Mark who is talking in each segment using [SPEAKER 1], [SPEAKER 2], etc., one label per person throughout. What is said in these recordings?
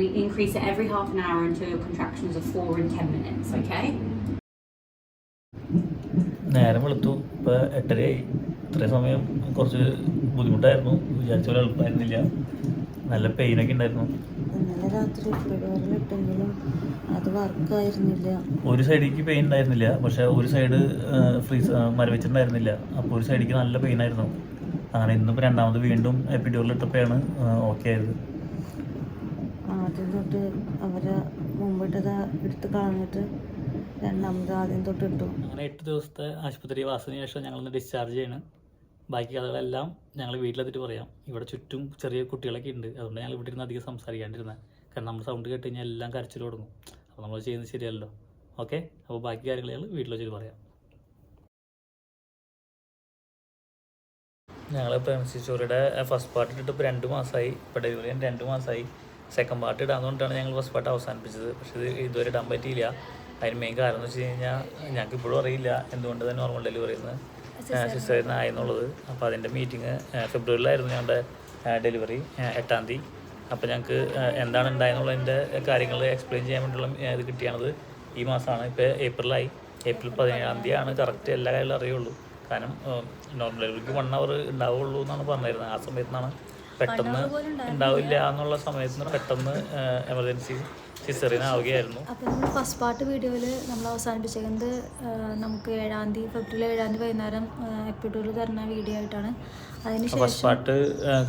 [SPEAKER 1] we increase it every half an hour until your contractions are four and ten minutes, okay?
[SPEAKER 2] നേരം വെളുത്തു. ഇപ്പോൾ എട്ടരയായി. ഇത്രയും സമയം കുറച്ച് ബുദ്ധിമുട്ടായിരുന്നു. വിചാരിച്ച പോലെ എളുപ്പമായിരുന്നില്ല. നല്ല പെയിനൊക്കെ ഉണ്ടായിരുന്നു.
[SPEAKER 3] ഇന്നലെ രാത്രി എപ്പിഡോറിലിട്ടെങ്കിലും അത് വർക്കായിരുന്നില്ല.
[SPEAKER 2] ഒരു സൈഡിലേക്ക് പെയിൻ ഉണ്ടായിരുന്നില്ല. പക്ഷെ ഒരു സൈഡ് ഫ്രീസ് മരവിച്ചിട്ടുണ്ടായിരുന്നില്ല. അപ്പോൾ ഒരു സൈഡിലേക്ക് നല്ല പെയിൻ ആയിരുന്നു അങ്ങനെ ഇന്നിപ്പോൾ രണ്ടാമത് വീണ്ടും എപ്പിഡോറിലിട്ടപ്പോഴാണ് ഓക്കെ ആയത്.
[SPEAKER 3] ആദ്യം തൊട്ട് അവരെ മുമ്പിട്ടത് എടുത്ത് കളഞ്ഞിട്ട് രണ്ടാമത് ആദ്യം തൊട്ട് ഇട്ടു.
[SPEAKER 2] അങ്ങനെ എട്ട് ദിവസത്തെ ആശുപത്രി വാസത്തിന് ശേഷം ഞങ്ങളൊന്ന് ഡിസ്ചാർജ് ചെയ്യണം. ബാക്കി കഥകളെല്ലാം ഞങ്ങൾ വീട്ടിലെത്തിട്ട് പറയാം. ഇവിടെ ചുറ്റും ചെറിയ കുട്ടികളൊക്കെ ഉണ്ട്. അതുകൊണ്ട് ഞങ്ങൾ ഇവിടെ ഇരുന്ന് അധികം സംസാരിക്കാണ്ടിരുന്നത് കാരണം നമ്മൾ സൗണ്ട് കേട്ട് കഴിഞ്ഞാൽ എല്ലാം കരച്ചിൽ തുടങ്ങും. അപ്പോൾ നമ്മൾ ചെയ്യുന്നത് ശരിയല്ലോ ഓക്കെ അപ്പോൾ ബാക്കി കാര്യങ്ങൾ ഞങ്ങൾ വീട്ടിൽ വെച്ചിട്ട് പറയാം. ഞങ്ങൾ പ്രേംസി സ്റ്റോറിയുടെ ഫസ്റ്റ് പാർട്ട് ഇട്ടിട്ട് ഇപ്പോൾ രണ്ട് മാസമായി ഇപ്പോൾ ഡെലിവറി രണ്ട് മാസമായി സെക്കൻഡ് പാർട്ട് ഇടാന്നുകൊണ്ടാണ് ഞങ്ങൾ ഫസ്റ്റ് പാർട്ട് അവസാനിപ്പിച്ചത്. പക്ഷേ ഇത് ഇതുവരെ ഇടാൻ പറ്റിയില്ല. അതിന് മെയിൻ കാരണം എന്ന് വെച്ച് കഴിഞ്ഞാൽ ഞങ്ങൾക്ക് ഇപ്പോഴും അറിയില്ല എന്തുകൊണ്ട് തന്നെ നോർമൽ ഡെലിവറി എന്ന് സിസ്റ്ററിന് ആയെന്നുള്ളത് അപ്പോൾ അതിന്റെ മീറ്റിംഗ് ഫെബ്രുവരിയിലായിരുന്നു ഞങ്ങളുടെ ഡെലിവറി എട്ടാം തീയതി. അപ്പോൾ ഞങ്ങൾക്ക് എന്താണ് ഉണ്ടായെന്നുള്ളതിന്റെ കാര്യങ്ങൾ എക്സ്പ്ലെയിൻ ചെയ്യാൻ വേണ്ടിയുള്ള ഇത് കിട്ടിയാണത്. ഈ മാസമാണ് ഇപ്പോൾ ഏപ്രിലായി. ഏപ്രിൽ പതിനേഴാം തീയതിയാണ് കറക്റ്റ് എല്ലാ കാര്യങ്ങളും അറിയുള്ളൂ. കാരണം നോർമൽ ഡെലിവറിക്ക് വൺ അവർ ഉണ്ടാവുള്ളൂ എന്നാണ് പറഞ്ഞിരുന്നത്. ആ സമയത്താണ് പെട്ടെന്ന് ഉണ്ടാവില്ല എന്നുള്ള സമയത്ത് പെട്ടെന്ന് എമർജൻസി സിസറിന് ആവുകയായിരുന്നു.
[SPEAKER 4] അപ്പോൾ നമ്മൾ ഫസ്റ്റ് പാർട്ട് വീഡിയോയിൽ നമ്മൾ അവസാനിപ്പിച്ചേക്കുന്നത് നമുക്ക് ഏഴാം തീയതി ഫെബ്രുവരി ഏഴാം തീയതി വൈകുന്നേരം എപ്പിഡോർ തരുന്ന വീഡിയോ ആയിട്ടാണ്.
[SPEAKER 2] ഫസ്റ്റ് പാർട്ട്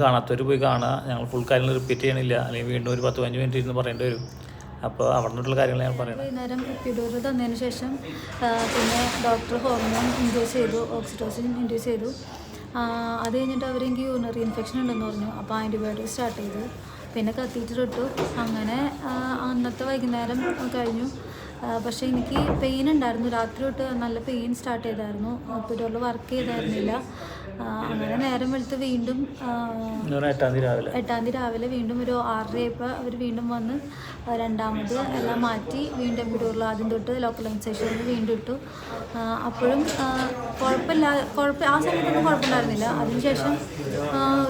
[SPEAKER 2] കാണാത്തവർ പോയി കാണുക. ഞങ്ങൾ ഫുൾ കാര്യങ്ങൾ റിപ്പീറ്റ് ചെയ്യണില്ല. അല്ലെങ്കിൽ വീണ്ടും ഒരു പത്ത് പതിനഞ്ച് മിനിറ്റ് ഇരുന്ന് പറയേണ്ടി വരും. അപ്പോൾ അവിടെ നിന്നുള്ള കാര്യങ്ങൾ ഞാൻ പറയുന്നത്
[SPEAKER 4] വൈകുന്നേരം എപ്പിഡോർ തന്നതിന് ശേഷം പിന്നെ ഡോക്ടർ ഹോർമോൺ ഇൻഡ്യൂസ് ചെയ്തു ഓക്സിറ്റോസിൻ ഇൻഡ്യൂസ് ചെയ്തു. അത് കഴിഞ്ഞിട്ട് അവരെങ്കിൽ യൂറിനറി ഇൻഫെക്ഷൻ ഉണ്ടെന്ന് പറഞ്ഞു. അപ്പോൾ ആന്റിബയോട്ടിക് സ്റ്റാർട്ട് ചെയ്തു. പിന്നെ കത്തീറ്റർ ഇട്ടു അങ്ങനെ അന്നത്തെ വൈകുന്നേരം കഴിഞ്ഞു. പക്ഷേ എനിക്ക് പെയിൻ ഉണ്ടായിരുന്നു. രാത്രി തൊട്ട് നല്ല പെയിൻ സ്റ്റാർട്ട് ചെയ്തായിരുന്നു. എപ്പിഡോറിൽ വർക്ക് ചെയ്തായിരുന്നില്ല. അങ്ങനെ നേരം വെളുത്ത് വീണ്ടും
[SPEAKER 2] എട്ടാം തീയതി രാവിലെ.
[SPEAKER 4] വീണ്ടും ഒരു ആറരയപ്പോൾ അവർ വീണ്ടും വന്ന് രണ്ടാമത് എല്ലാം മാറ്റി വീണ്ടും എപ്പിഡോറിൽ ആദ്യം തൊട്ട് ലോക്കൽ ലോക്കലൈസേഷനിൽ വീണ്ടും ഇട്ടു. അപ്പോഴും കുഴപ്പമില്ല കുഴപ്പം ആ സമയത്തൊന്നും കുഴപ്പമുണ്ടായിരുന്നില്ല. അതിനുശേഷം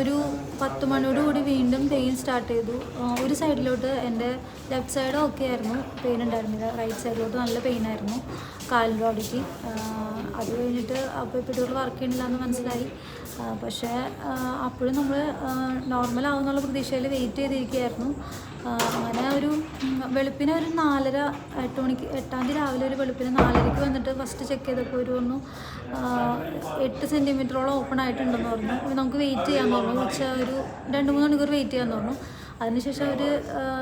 [SPEAKER 4] ഒരു പത്ത് മണിയോടുകൂടി വീണ്ടും പെയിൻ സ്റ്റാർട്ട് ചെയ്തു. ഒരു സൈഡിലോട്ട് എന്റെ ലെഫ്റ്റ് സൈഡ് ഓക്കെ ആയിരുന്നു. പെയിൻ ഉണ്ടായിരുന്നില്ല. റൈറ്റ് സൈഡിലോട്ട് നല്ല പെയിൻ ആയിരുന്നു. കാലിന്റെ അവിടേക്ക് അത് കഴിഞ്ഞിട്ട് അപ്പോൾ എപ്പിഡോറിൽ വർക്ക് ചെയ്യണില്ല എന്ന് മനസ്സിലായി. പക്ഷേ അപ്പോഴും നമ്മൾ നോർമൽ ആവുന്നുള്ള പ്രതീക്ഷയിൽ വെയിറ്റ് ചെയ്തിരിക്കുകയായിരുന്നു. അങ്ങനെ ഒരു വെളുപ്പിനെ ഒരു നാലര എട്ട് മണിക്ക് എട്ടാം തീയതി രാവിലെ ഒരു വെളുപ്പിന് നാലരയ്ക്ക് വന്നിട്ട് ഫസ്റ്റ് ചെക്ക് ചെയ്തപ്പോൾ ഒരു ഒന്ന് എട്ട് സെന്റിമീറ്ററോളം ഓപ്പൺ ആയിട്ടുണ്ടെന്ന് പറഞ്ഞു. നമുക്ക് വെയിറ്റ് ചെയ്യാൻ പറഞ്ഞു. ഉച്ച ഒരു രണ്ട് മൂന്ന് മണിക്കൂർ വെയിറ്റ് ചെയ്യാൻ പറഞ്ഞു. അതിനുശേഷം അവർ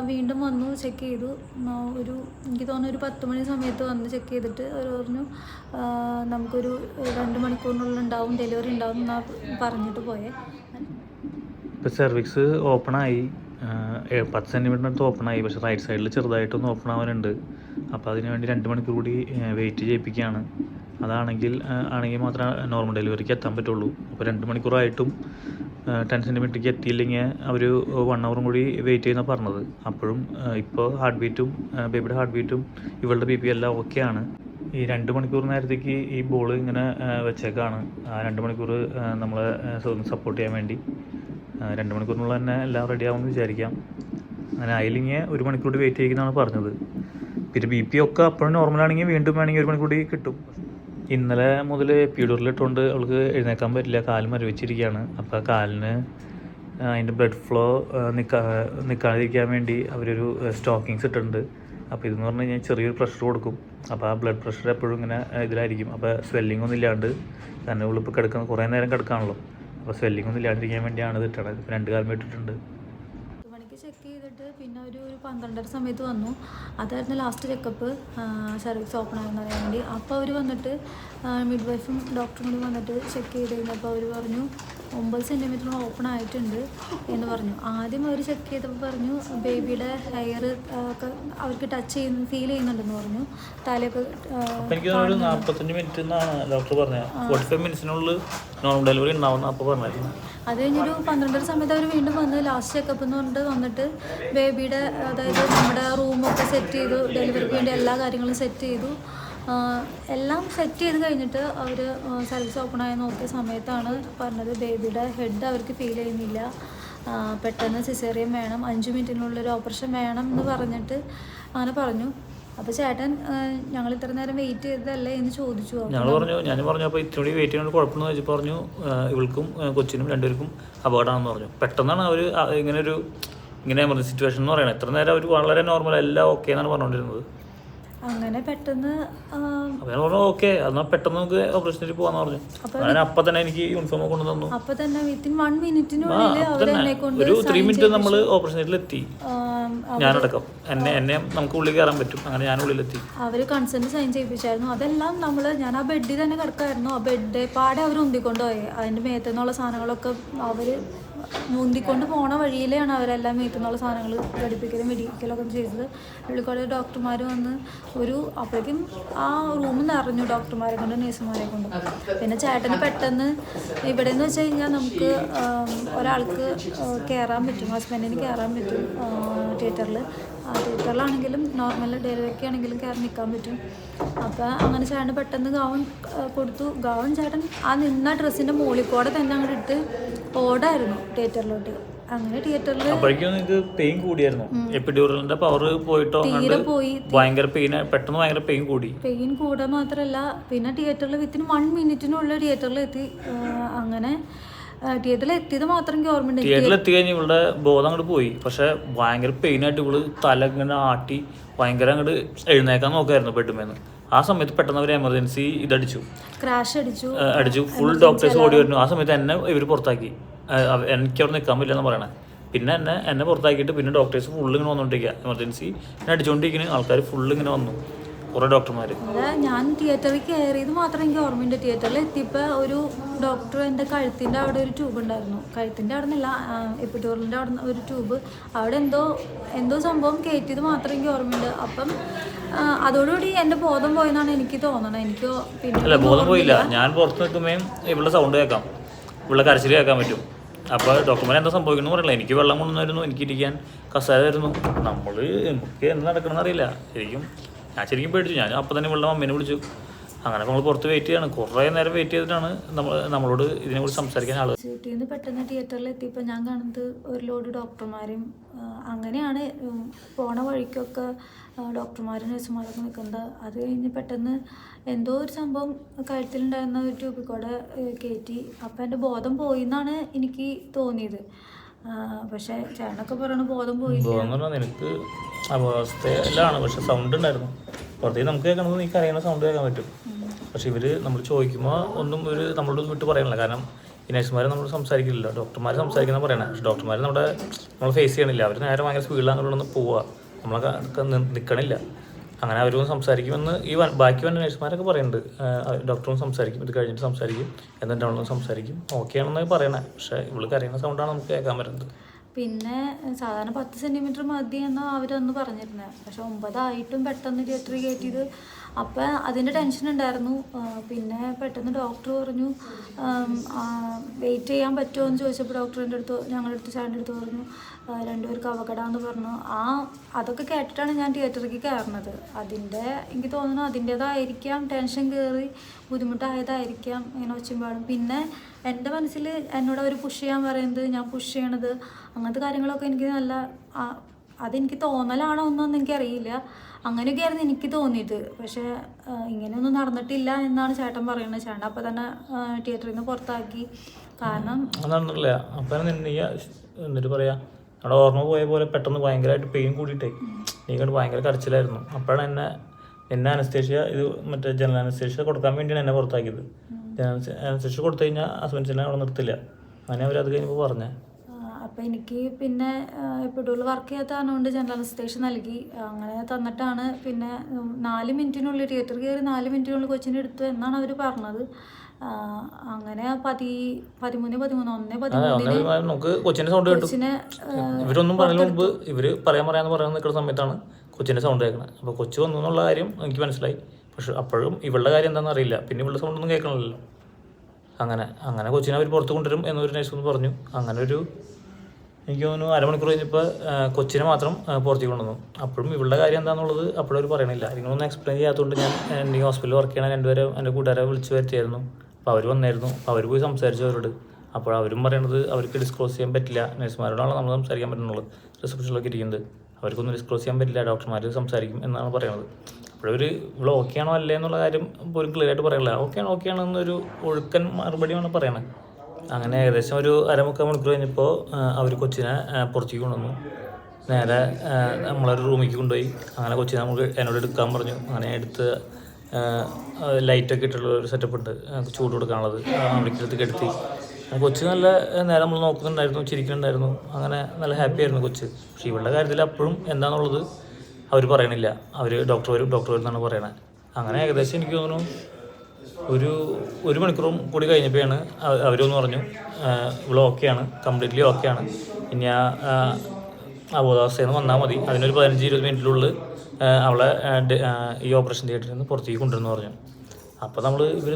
[SPEAKER 4] വീണ്ടും വന്നു ചെക്ക് ചെയ്തു. ഒരു എനിക്ക് തോന്നുന്നു ഒരു പത്ത് മണി സമയത്ത് വന്ന് ചെക്ക് ചെയ്തിട്ട് അവർ പറഞ്ഞു നമുക്കൊരു രണ്ട് മണിക്കൂറിനുള്ളിൽ ഉണ്ടാവും ഡെലിവറി ഉണ്ടാവും എന്നാ പറഞ്ഞിട്ട് പോയേ.
[SPEAKER 2] ഇപ്പോൾ ഓപ്പൺ ഓപ്പണായി പത്ത് സെന്റിമീറ്ററിനടുത്ത് ഓപ്പണായി പക്ഷേ റൈറ്റ് സൈഡിൽ ചെറുതായിട്ടൊന്ന് ഓപ്പൺ ആവാനുണ്ട്. അപ്പോൾ അതിന് വേണ്ടി രണ്ട് മണിക്കൂർ കൂടി വെയിറ്റ് ചെയ്യിപ്പിക്കുകയാണ്. അതാണെങ്കിൽ ആണെങ്കിൽ മാത്രമേ നോർമൽ ഡെലിവറിക്ക് എത്താൻ പറ്റുള്ളൂ. അപ്പോൾ രണ്ട് മണിക്കൂറായിട്ടും ടെൻ സെന്റിമീറ്ററിലേക്ക് എത്തിയില്ലെങ്കിൽ അവർ വൺ അവറും കൂടി വെയിറ്റ് ചെയ്യുന്ന പറഞ്ഞത്. അപ്പോഴും ഇപ്പോൾ ഹാർട്ട് ബീറ്റും ബേബിയുടെ ഹാർട്ട് ബീറ്റും ഇവളുടെ ബി പി എല്ലാം ഓക്കെയാണ് ഈ രണ്ട് മണിക്കൂർ നേരത്തേക്ക് ഈ ബോൾ ഇങ്ങനെ വെച്ചേക്കാണ്. ആ രണ്ട് മണിക്കൂർ നമ്മളെ സപ്പോർട്ട് ചെയ്യാൻ വേണ്ടി. രണ്ട് മണിക്കൂറിനുള്ളിൽ തന്നെ എല്ലാം റെഡി ആവുമെന്ന് വിചാരിക്കാം. അങ്ങനെ ആയില്ലെങ്കിൽ ഒരു മണിക്കൂർ വെയിറ്റ് ചെയ്യുന്നതാണ് പറഞ്ഞത്. പിന്നെ ബി പി ഒക്കെ അപ്പോഴും നോർമലാണെങ്കിൽ വീണ്ടും വേണമെങ്കിൽ ഒരു മണിക്കൂർ കൂടി കിട്ടും. ഇന്നലെ മുതൽ പീഡൂറിലിട്ടുകൊണ്ട് അവൾക്ക് എഴുന്നേക്കാൻ പറ്റില്ല കാൽ മരവിച്ചിരിക്കുകയാണ്. അപ്പോൾ കാലിന് അതിന്റെ ബ്ലഡ് ഫ്ലോ നിൽക്കാ നിൽക്കാതിരിക്കാൻ വേണ്ടി അവരൊരു സ്റ്റോക്കിങ്സ് ഇട്ടുണ്ട് അപ്പോൾ ഇതെന്ന് പറഞ്ഞു കഴിഞ്ഞാൽ ചെറിയൊരു പ്രഷർ കൊടുക്കും. അപ്പോൾ ആ ബ്ലഡ് പ്രഷർ എപ്പോഴും ഇങ്ങനെ ഇതിലായിരിക്കും. അപ്പോൾ സ്വെല്ലിംഗ് ഒന്നും ഇല്ലാണ്ട് തന്നെ ഉള്ളിപ്പോൾ കിടക്കുന്ന കുറേ നേരം കിടക്കാണല്ലോ. അപ്പോൾ സ്വെല്ലിംഗ് ഒന്നും ഇല്ലാണ്ടിരിക്കാൻ വേണ്ടിയാണ് ഇത് ഇട്ടത് രണ്ട് കാലം ഇട്ടിട്ടുണ്ട്.
[SPEAKER 4] ചെക്ക് ചെയ്തിട്ട് പിന്നെ ഒരു ഒരു പന്ത്രണ്ടര സമയത്ത് വന്നു. അതായിരുന്നു ലാസ്റ്റ് ചെക്കപ്പ് സർവീസ് ഓപ്പൺ ആയിരുന്നു അറിയാൻ വേണ്ടി. അപ്പോൾ അവർ വന്നിട്ട് മിഡ് വൈഫും ഡോക്ടറും കൂടി വന്നിട്ട് ചെക്ക് ചെയ്ത് കഴിഞ്ഞപ്പോൾ അവർ പറഞ്ഞു ഒമ്പത് സെന്റിമീറ്റർ ഓപ്പൺ ആയിട്ടുണ്ട് എന്ന് പറഞ്ഞു. ആദ്യം അവർ ചെക്ക് ചെയ്തപ്പോൾ പറഞ്ഞു ബേബിയുടെ ഹെയർ ഒക്കെ അവർക്ക് ടച്ച് ചെയ്യുന്ന ഫീൽ ചെയ്യുന്നുണ്ടെന്ന് പറഞ്ഞു. തലയൊക്കെ
[SPEAKER 2] എനിക്ക് ഒരു നാൽപ്പത്തഞ്ച് മിനിറ്റ് എന്നാണ് ഡോക്ടർ പറഞ്ഞത്. ഫോർട്ടി ഫൈവ് മിനിറ്റ്സിനുള്ളിൽ നോർമൽ ഡെലിവറി ഉണ്ടാവുന്ന അപ്പോൾ പറഞ്ഞായിരുന്നു.
[SPEAKER 4] അത് കഴിഞ്ഞൊരു പന്ത്രണ്ടര സമയത്ത് അവർ വീണ്ടും വന്ന് ലാസ്റ്റ് ചെക്കപ്പ് എന്ന് പറഞ്ഞിട്ട് വന്നിട്ട് ബേബിയുടെ അതായത് നമ്മുടെ റൂമൊക്കെ സെറ്റ് ചെയ്തു ഡെലിവറിക്ക് വേണ്ടി എല്ലാ കാര്യങ്ങളും സെറ്റ് ചെയ്തു. എല്ലാം സെറ്റ് ചെയ്ത് കഴിഞ്ഞിട്ട് അവർ സർവീസ് ഓപ്പൺ ആയി നോക്കിയ സമയത്താണ് പറഞ്ഞത് ബേബിയുടെ ഹെഡ് അവർക്ക് ഫീൽ ചെയ്യുന്നില്ല. പെട്ടെന്ന് സിസേറിയൻ വേണം അഞ്ച് മിനിറ്റിനുള്ളിൽ ഒരു ഓപ്പറേഷൻ വേണം എന്ന് പറഞ്ഞിട്ട് അങ്ങനെ പറഞ്ഞു. അപ്പോൾ ചേട്ടൻ ഞങ്ങൾ ഇത്ര നേരം വെയിറ്റ് ചെയ്തതല്ലേ എന്ന് ചോദിച്ചു.
[SPEAKER 2] ഞങ്ങൾ പറഞ്ഞു ഞാൻ പറഞ്ഞു അപ്പോൾ ഇത്തിരി വെയിറ്റ് ചെയ്യുന്നത് കുഴപ്പമെന്ന് വെച്ച് പറഞ്ഞു ഇവൾക്കും കൊച്ചിനും രണ്ടുപേർക്കും അപകടമാണെന്ന് പറഞ്ഞു. പെട്ടെന്നാണ് അവർ ഇങ്ങനെ ഒരു ഇങ്ങനെ എമർജൻസി സിറ്റുവേഷൻ എന്ന് പറയുന്നത് എത്ര നേരം അവർ വളരെ നോർമൽ എല്ലാം ഓക്കെ എന്നാണ് പറഞ്ഞുകൊണ്ടിരുന്നത്
[SPEAKER 4] അങ്ങനെ പെട്ടെന്ന്
[SPEAKER 2] ഓക്കെ എന്നാ പെട്ടെന്ന് നമുക്ക് ഓപ്പറേഷനിൽ പോവാന്ന് പറഞ്ഞു. അങ്ങനെ അപ്പൊ തന്നെ എനിക്ക് യൂണിഫോം കൊണ്ടു തന്നു
[SPEAKER 4] അപ്പൊ തന്നെ. വിത്തിൻ വൺ മിനിറ്റിനുള്ളിൽ
[SPEAKER 2] ഒരു ത്രീ മിനിറ്റ് നമ്മൾ. ഓപ്പറേഷനിൽ എത്തി
[SPEAKER 4] അവർ
[SPEAKER 2] ഞാനടക്കം. എന്നെ എന്നെ നമുക്ക് ഉള്ളിൽ കയറാൻ പറ്റും. അങ്ങനെ ഞാൻ ഉള്ളിലെത്തി.
[SPEAKER 4] അവർ കൺസെന്റ് സൈൻ ചെയ്യിപ്പിച്ചായിരുന്നു. അതെല്ലാം നമ്മൾ ഞാൻ ആ ബെഡിൽ തന്നെ കിടക്കായിരുന്നു ആ ബെഡ് പാടെ അവർ ഉന്തിക്കൊണ്ടുപോയി. അതിന്റെ മേത്തുനിന്നുള്ള മേത്തു സാധനങ്ങളൊക്കെ അവർ ഉന്തിക്കൊണ്ട് പോണ വഴിയിലാണ് അവരെല്ലാം വീട്ടിൽ സാധനങ്ങൾ ഘടിപ്പിക്കലും മെഡിക്കലൊക്കെ ചെയ്തത്. പുള്ളിക്കാട് ഡോക്ടർമാർ വന്ന് ഒരു അപ്പോഴേക്കും ആ റൂമിൽ നിറഞ്ഞു ഡോക്ടർമാരെ കൊണ്ട് നേഴ്സുമാരെ കൊണ്ട്. പിന്നെ ചേട്ടന് പെട്ടെന്ന് ഇവിടെ എന്ന് വെച്ച് കഴിഞ്ഞാൽ നമുക്ക് ഒരാൾക്ക് കയറാൻ പറ്റും ഹസ്ബൻഡിന് കയറാൻ പറ്റും തിയേറ്ററിൽ ആ തിയേറ്ററിലാണെങ്കിലും നോർമൽ ഡെലിവറിക്ക് ആണെങ്കിലും കയറി നിൽക്കാൻ പറ്റും. അപ്പോൾ അങ്ങനെ ചേട്ടൻ പെട്ടെന്ന് ഗൗൺ കൊടുത്തു. ഗൗൺ ചേട്ടൻ ആ നിന്ന ഡ്രസ്സിന്റെ മുകളിൽ കൂടെ തന്നെ അങ്ങോട്ട് ഇട്ട് ഓടായിരുന്നു തിയേറ്ററിലോട്ട് അങ്ങനെ തിയേറ്ററിൽ
[SPEAKER 2] പവർ പോയിട്ടോ?
[SPEAKER 4] തീരെ പോയി.
[SPEAKER 2] ഭയങ്കര പെയിൻ പെട്ടെന്ന് ഭയങ്കര പെയിൻ കൂടി.
[SPEAKER 4] പെയിൻ മാത്രമല്ല പിന്നെ തിയേറ്ററിൽ വിത്തിൻ വൺ മിനിറ്റിനുള്ളിൽ തിയേറ്ററിൽ എത്തി അങ്ങനെ തിയേറ്ററിൽ എത്തിയത് മാത്രം എനിക്ക് ഓർമ്മയുണ്ട് എനിക്ക്
[SPEAKER 2] തിയേറ്ററിൽ എത്തി കഴിഞ്ഞ് ഇവളുടെ ബോധം അങ്ങോട്ട് പോയി. പക്ഷെ ഭയങ്കര പെയിൻ ആയിട്ട് ഇവൾ തല ഇങ്ങനെ ആട്ടി ഭയങ്കര അങ്ങോട്ട് എഴുന്നേക്കാൻ നോക്കായിരുന്നു ബെഡ്മേന്ന് ആ സമയത്ത് പെട്ടെന്ന് അവർ എമർജൻസി ഇതടിച്ചു.
[SPEAKER 4] ക്രാഷ് അടിച്ചു.
[SPEAKER 2] അടിച്ചു. ഫുൾ ഡോക്ടേഴ്സ് ഓടി വരുന്നു. ആ സമയത്ത് എന്നെ ഇവർ പുറത്താക്കി. എനിക്ക് അവിടെ നിൽക്കാൻ പറ്റില്ലെന്ന് പറയണേ. പിന്നെ എന്നെ എന്നെ പുറത്താക്കിയിട്ട് പിന്നെ ഡോക്ടേഴ്സ് ഫുള്ള് ഇങ്ങനെ വന്നുകൊണ്ടിരിക്കുക എമർജൻസി ഞാൻ അടിച്ചുകൊണ്ടിരിക്കുന്ന ആൾക്കാർ ഫുള്ള് ഇങ്ങനെ വന്നു. കുറേ ഡോക്ടർമാർ
[SPEAKER 4] ഞാൻ തിയേറ്ററിൽ കയറിയത് മാത്രം എനിക്ക് ഓർമ്മയുണ്ട്. തിയേറ്ററിൽ എത്തിയപ്പോൾ ഒരു ഡോക്ടർ എന്റെ കഴുത്തിന്റെ അവിടെ ഒരു ട്യൂബ് ഉണ്ടായിരുന്നു. കഴുത്തിന്റെ അവിടെ നിന്നല്ല എപ്പിഡോറിന്റെ അവിടെ നിന്ന് ഒരു ട്യൂബ് അവിടെ എന്തോ എന്തോ സംഭവം കയറ്റിയത് മാത്രം എനിക്ക് ഓർമ്മയുണ്ട്. അപ്പം അതോടുകൂടി എന്റെ ബോധം പോയെന്നാണ് എനിക്ക് തോന്നണത്. എനിക്ക് പിന്നെ
[SPEAKER 2] ബോധം പോയില്ല. ഞാൻ പുറത്ത് നിൽക്കുമ്പോഴും ഇവിടെ സൗണ്ട് കേൾക്കാം. ഇവിടെ കരച്ചിൽ കേൾക്കാൻ പറ്റും. അപ്പോൾ ഡോക്ടർമാർ എന്താ സംഭവിക്കണമെന്ന് പറയില്ല. എനിക്ക് വെള്ളം കൊണ്ടുവന്നായിരുന്നു എനിക്ക് ഇരിക്കാൻ കസാരായിരുന്നു നമ്മൾ നമുക്ക് എന്ത് നടക്കണമെന്ന് അറിയില്ല. ശരിക്കും ഞാൻ ശരിക്കും പേടിച്ചു. ഞാൻ അപ്പം തന്നെ ഇവളുടെ മമ്മീനെ വിളിച്ചു. അങ്ങനെ നമ്മൾ പുറത്ത് വെയിറ്റ് ചെയ്യാണ്. കുറേ നേരം വെയിറ്റ് ചെയ്തിട്ടാണ് നമ്മൾ നമ്മളോട് ഇതിനെക്കുറിച്ച് സംസാരിക്കാൻ ആൾ
[SPEAKER 4] സിറ്റിയിൽ നിന്ന് പെട്ടെന്ന് തിയേറ്ററിൽ എത്തിയപ്പോൾ ഞാൻ കാണുന്നത് ഒരു ലോഡ് ഡോക്ടർമാരും അങ്ങനെയാണ്. പോണ വഴിക്കൊക്കെ ഡോക്ടർമാരും നഴ്സുമാരൊക്കെ നിൽക്കുന്നത് അത് കഴിഞ്ഞ് പെട്ടെന്ന് എന്തോ ഒരു സംഭവം കഴുത്തിലുണ്ടായിരുന്ന ഒരു ട്യൂബിൽ കൂടെ കയറ്റി അപ്പോൾ എന്റെ ബോധം പോയി എന്നാണ് എനിക്ക് തോന്നിയത്. പക്ഷേ ചേട്ടനൊക്കെ പറയണ ബോധം പോയി
[SPEAKER 2] ബോധം നിനക്ക് അവസ്ഥയിലാണ് പക്ഷെ സൗണ്ട് ഉണ്ടായിരുന്നു. പുറത്തേക്ക് നമുക്ക് കേൾക്കണത് നീ കരയുന്ന സൗണ്ട് കേൾക്കാൻ പറ്റും. പക്ഷെ ഇവർ നമ്മൾ ചോദിക്കുമ്പോൾ ഒന്നും ഒരു നമ്മളോട് വിട്ട് പറയണില്ല. കാരണം ഈ നഴ്സുമാരെ നമ്മൾ സംസാരിക്കില്ല ഡോക്ടർമാർ സംസാരിക്കുന്ന പറയണേ. പക്ഷെ ഡോക്ടർമാർ നമ്മുടെ നമ്മൾ ഫേസ് ചെയ്യണില്ല. അവർ നേരെ ഭയങ്കര സ്പീഡിൽ ഒന്ന് പോവുക നമ്മളൊക്കെ നിൽക്കണില്ല അങ്ങനെ അവരും സംസാരിക്കുമെന്ന് ഈ ബാക്കി വന്ന നഴ്സുമാരൊക്കെ പറയുന്നുണ്ട്. ഡോക്ടറും സംസാരിക്കും. ഇത് കഴിഞ്ഞിട്ട് സംസാരിക്കും. എന്നിട്ട് സംസാരിക്കും. ഓക്കെ ആണെന്ന് പറയണേ. പക്ഷേ ഇവൾ കരയുന്ന സൗണ്ടാണ് നമുക്ക് കേൾക്കാൻ പറ്റുന്നത്.
[SPEAKER 4] പിന്നെ സാധാരണ പത്ത് സെന്റിമീറ്റർ മതി എന്നാണ് അവരന്ന് പറഞ്ഞിരുന്നത് പക്ഷെ ഒമ്പതായിട്ടും പെട്ടെന്ന് തിയേറ്ററിൽ കയറ്റിയത്. അപ്പം അതിന്റെ ടെൻഷൻ ഉണ്ടായിരുന്നു. പിന്നെ പെട്ടെന്ന് ഡോക്ടർ പറഞ്ഞു വെയിറ്റ് ചെയ്യാൻ പറ്റുമോ എന്ന് ചോദിച്ചപ്പോൾ ഡോക്ടറിന്റെ അടുത്ത് ഞങ്ങളുടെ അടുത്ത് സാറിന്റെ അടുത്ത് പറഞ്ഞു രണ്ടുപേർക്ക് അപകടമാണെന്ന് പറഞ്ഞു. ആ അതൊക്കെ കേട്ടിട്ടാണ് ഞാൻ തിയേറ്ററിലേക്ക് കയറുന്നത്. അതിന്റെ എനിക്ക് തോന്നുന്നു അതിന്റേതായിരിക്കാം ടെൻഷൻ കയറി ബുദ്ധിമുട്ടായതായിരിക്കാം ഇങ്ങനെ ഒച്ചമ്പാടും പിന്നെ എന്റെ മനസ്സിൽ എന്നോട് അവർ പുഷ് ചെയ്യാൻ പറയുന്നത് ഞാൻ പുഷ് ചെയ്യണത്? അങ്ങനത്തെ കാര്യങ്ങളൊക്കെ എനിക്ക് നല്ല അതെനിക്ക് തോന്നലാണോ എന്നൊന്നും എനിക്കറിയില്ല. അങ്ങനെയൊക്കെയായിരുന്നു എനിക്ക് തോന്നിയത്. പക്ഷേ ഇങ്ങനെയൊന്നും നടന്നിട്ടില്ല എന്നാണ് ചേട്ടൻ പറയുന്നത്. ചേട്ടൻ അപ്പം തന്നെ തിയേറ്ററിൽ നിന്ന് പുറത്താക്കി. കാരണം
[SPEAKER 2] അപ്പം എന്നിട്ട് പറയാ അവിടെ ഓർമ്മ പോയ പോലെ പെട്ടെന്ന് ഭയങ്കരമായിട്ട് പെയിൻ കൂടിയിട്ടേ. നീ കണ്ട് ഭയങ്കര കരച്ചിലായിരുന്നു. അപ്പോഴാണ് എന്നെ എന്നെ അനസ്തേഷ്യ ഇത് മറ്റേ ജനറൽ അനസ്തേഷ്യ കൊടുക്കാൻ വേണ്ടിയാണ് എന്നെ പുറത്താക്കിയത്. അനസ്തേഷ്യ കൊടുത്തു കഴിഞ്ഞാൽ ഹസ്ബൻഡ്സിനെ അവിടെ നിർത്തില്ല. അങ്ങനെ അവർ അത് കഴിഞ്ഞപ്പോൾ പറഞ്ഞേ.
[SPEAKER 4] അപ്പോൾ എനിക്ക് പിന്നെ എപ്പോഴും വർക്ക് ചെയ്യാത്ത കാരണമുണ്ട് ജനറൽ അനസ്തേഷൻ നൽകി. അങ്ങനെ തന്നിട്ടാണ് പിന്നെ നാല് മിനിറ്റിനുള്ളിൽ തിയേറ്റർ കയറി നാല് മിനിറ്റിനുള്ളിൽ കൊച്ചിനെ എടുത്തു എന്നാണ് അവർ പറഞ്ഞത്. അങ്ങനെ പതി പതിമൂന്ന് പതിമൂന്ന് ഒന്നേ പതിമൂന്നിന് കൊച്ചിനെ
[SPEAKER 2] ഇവരൊന്നും പറയുന്ന മുമ്പ്. ഇവർ പറയാൻ പറയാന്ന് പറയാൻ നിൽക്കുന്ന സമയത്താണ് കൊച്ചിനെ സൗണ്ട് കേൾക്കുന്നത് അപ്പോൾ കൊച്ചു വന്നു എന്നുള്ള കാര്യം എനിക്ക് മനസ്സിലായി. പക്ഷെ അപ്പോഴും ഇവളുടെ കാര്യം എന്താണെന്ന് അറിയില്ല. പിന്നെ ഇവളുടെ സൗണ്ട് ഒന്നും കേൾക്കണമല്ലോ അങ്ങനെ അങ്ങനെ കൊച്ചിനെ അവർ പുറത്ത് കൊണ്ടുവരും എന്നൊരു നഴ്സ് ഒന്ന് പറഞ്ഞു. അങ്ങനെ ഒരു എനിക്ക് തോന്നുന്നു അരമണിക്കൂർ കഴിഞ്ഞപ്പോൾ കൊച്ചിനെ മാത്രം പുറത്തേക്ക് കൊണ്ടുവന്നു. അപ്പോഴും ഇവളുടെ കാര്യം എന്താണെന്നുള്ളത് അപ്പോഴും അവർ പറയണില്ല. നിങ്ങളൊന്നും എക്സ്പ്ലെയിൻ ചെയ്യാത്തതുകൊണ്ട് ഞാൻ എന്റെ ഹോസ്പിറ്റലിൽ വർക്ക് ചെയ്യണ രണ്ടുപേരെ എന്റെ കൂട്ടുകാരെ വിളിച്ച് വരുത്തിയായിരുന്നു. അപ്പോൾ അവർ വന്നായിരുന്നു. അവർ പോയി സംസാരിച്ചു അവരോട്. അപ്പോൾ അവരും പറയണത് അവർക്ക് ഡിസ്ക്ലോസ് ചെയ്യാൻ പറ്റില്ല. നഴ്സുമാരോടാണ് നമ്മൾ സംസാരിക്കാൻ പറ്റുന്നുള്ളൂ റിസപ്ഷനിലൊക്കെ ഇരിക്കുന്നത്. അവർക്കൊന്നും ഡിസ്ക്ലോസ് ചെയ്യാൻ പറ്റില്ല. ഡോക്ടർമാർ സംസാരിക്കും എന്നാണ് പറയുന്നത് അപ്പോഴൊരു ഇവിടെ ആണോ അല്ലേ എന്നുള്ള കാര്യം പോലും ക്ലിയർ ആയിട്ട് പറയണില്ല. ഓക്കെ ആണോ ഓക്കെ ആണോ എന്നൊരു ഒഴുക്കൻ മറുപടിയാണ് പറയണത് അങ്ങനെ ഏകദേശം ഒരു അരമുക്കാൽ മണിക്കൂർ കഴിഞ്ഞപ്പോൾ അവർ കൊച്ചിനെ പുറത്തേക്ക് കൊണ്ടുവന്നു. നേരെ നമ്മളൊരു റൂമിലേക്ക് കൊണ്ടുപോയി. അങ്ങനെ കൊച്ചിനെ നമുക്ക് എന്നോട് എടുക്കാൻ പറഞ്ഞു. അങ്ങനെ എടുത്ത് ലൈറ്റൊക്കെ ഇട്ടുള്ള ഒരു സെറ്റപ്പ് ഉണ്ട് ചൂട് കൊടുക്കാനുള്ളത്. അവിടേക്കെടുത്ത് കെടുത്തി. കൊച്ച് നല്ല നേരെ നമ്മൾ നോക്കുന്നുണ്ടായിരുന്നു ചിരിക്കുന്നുണ്ടായിരുന്നു. അങ്ങനെ നല്ല ഹാപ്പി ആയിരുന്നു കൊച്ച്. പക്ഷേ ഇവളുടെ കാര്യത്തിൽ അപ്പോഴും എന്താണെന്നുള്ളത് അവർ പറയണില്ല. അവർ ഡോക്ടർ വരും ഡോക്ടർ വരും എന്നാണ് പറയണത് അങ്ങനെ ഏകദേശം എനിക്ക് തോന്നുന്നു ഒരു ഒരു മണിക്കൂറും കൂടി കഴിഞ്ഞപ്പോഴാണ് അവ- അവരൊന്ന് പറഞ്ഞു ഇവിടെ ഓക്കെയാണ് കംപ്ലീറ്റ്ലി ഓക്കെയാണ് ഇനി ആ അബോധാവസ്ഥയിൽ വന്നാൽ മതി. അതിനൊരു പതിനഞ്ച് ഇരുപത് മിനിറ്റിനുള്ളിൽ അവളെ ഈ ഓപ്പറേഷൻ തിയേറ്ററിൽ നിന്ന് പുറത്തേക്ക് കൊണ്ടുവരുന്നു പറഞ്ഞു. അപ്പോൾ നമ്മൾ ഇവർ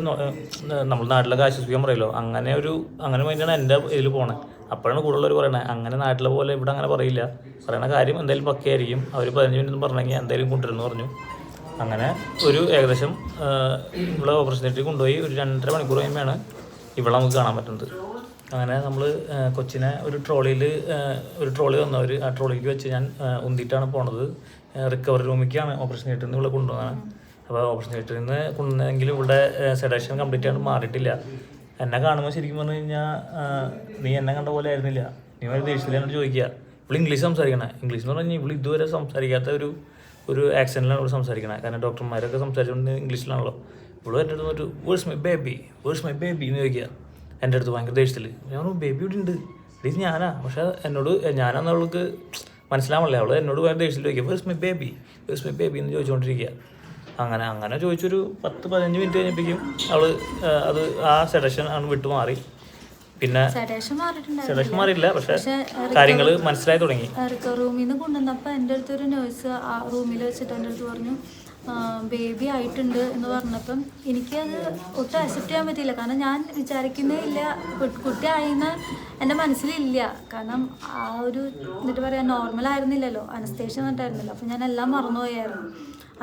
[SPEAKER 2] നമ്മൾ നാട്ടിലൊക്കെ ആശ്വസിക്കാൻ പറയല്ലോ. അങ്ങനെ ഒരു അങ്ങനെ വേണ്ടിയാണ് എന്റെ ഇതിൽ പോണേ. അപ്പോഴാണ് കൂടുതലുള്ളവർ പറയണത് അങ്ങനെ നാട്ടിലെ പോലെ ഇവിടെ അങ്ങനെ പറയില്ല. പറയണ കാര്യം എന്തായാലും പക്കയായിരിക്കും. അവർ പതിനഞ്ച് മിനിറ്റ് പറഞ്ഞെങ്കിൽ എന്തായാലും കൊണ്ടുവരുന്നു പറഞ്ഞു. അങ്ങനെ ഒരു ഏകദേശം ഇവിടെ ഓപ്പറേഷൻ തിയേറ്ററിൽ കൊണ്ടുപോയി ഒരു രണ്ടര മണിക്കൂർ കഴിയുമ്പോഴാണ് ഇവിടെ നമുക്ക് കാണാൻ പറ്റുന്നത്. അങ്ങനെ നമ്മൾ കൊച്ചിനെ ഒരു ട്രോളിയിൽ ഒരു ട്രോളി വന്നവർ ആ ട്രോളിക്ക് വെച്ച് ഞാൻ ഉന്തിയിട്ടാണ് പോണത്. റിക്കവറി റൂമിലേക്കാണ് ഓപ്പറേഷൻ തിയേറ്ററിൽ നിന്ന് ഇവിടെ കൊണ്ടുപോകാൻ അപ്പോൾ ഓപ്പറേഷൻ തിയേറ്ററിൽ നിന്ന് കൊണ്ടുവന്നെങ്കിലും ഇവിടെ സെഡേഷൻ കംപ്ലീറ്റ് ആയിട്ട് മാറിയിട്ടില്ല. എന്നെ കാണുമ്പോൾ ശരിക്കും പറഞ്ഞു കഴിഞ്ഞാൽ നീ എന്നെ കണ്ട പോലെ ആയിരുന്നില്ല. നീ ഒരു ദേഷ്യത്തിൽ എന്നോട് ചോദിക്കുക. ഇവിടെ ഇംഗ്ലീഷ് സംസാരിക്കണേ. ഇംഗ്ലീഷ് എന്ന് പറഞ്ഞാൽ ഇവിടെ ഇതുവരെ സംസാരിക്കാത്ത ഒരു ഒരു ആക്സെന്റിലാണ് ഇവിടെ സംസാരിക്കണേ. കാരണം ഡോക്ടർമാരൊക്കെ സംസാരിച്ചുകൊണ്ട് ഇംഗ്ലീഷിലാണല്ലോ. ഇവിടെ എന്റെ അടുത്ത് ഒരു where's my baby where's my baby എന്ന് ചോദിക്കുക. എന്റെ അടുത്ത് ഭയങ്കര ദേഷ്യത്തിൽ ഞാൻ പറഞ്ഞു ബേബി ഇവിടെ ഉണ്ട്. ഇത് ഞാനാ. പക്ഷേ എന്നോട് ഞാനാന്ന് അവൾക്ക് മനസ്സിലാവണല്ലേ. അവൾ എന്നോട് ഭയങ്കര ദേഷ്യത്തിൽ ചോദിക്കുക where's my baby where's my baby എന്ന് ചോദിച്ചുകൊണ്ടിരിക്കുക അങ്ങനെ അങ്ങനെ ചോദിച്ചൊരു പത്ത് പതിനഞ്ച് മിനിറ്റ് കഴിഞ്ഞപ്പോഴേക്കും അവൾ അത് ആ സെഡക്ഷൻ ആണ് വിട്ടു മാറി. പിന്നെ സെഡക്ഷൻ മാറിയില്ല പക്ഷേ കാര്യങ്ങൾ മനസ്സിലായി തുടങ്ങി.
[SPEAKER 4] റൂമിൽ നിന്ന് കൊണ്ടുവന്നപ്പോൾ എന്റെ അടുത്തൊരു നേഴ്സ് ആ റൂമിൽ വെച്ചിട്ട് എന്റെ അടുത്ത് പറഞ്ഞു ബേബി ആയിട്ടുണ്ട് എന്ന് പറഞ്ഞപ്പം എനിക്കത് ഒട്ടും അക്സെപ്റ്റ് ചെയ്യാൻ പറ്റിയില്ല. കാരണം ഞാൻ വിചാരിക്കുന്നേ ഇല്ല. കുട്ടി ആയിന്ന് എന്റെ മനസ്സിലില്ല. കാരണം ആ ഒരു എന്നിട്ട് പറയാം നോർമൽ ആയിരുന്നില്ലല്ലോ. അനസ്തേഷ്യ എന്നിട്ടായിരുന്നല്ലോ അപ്പം ഞാൻ എല്ലാം മറന്നുപോയായിരുന്നു.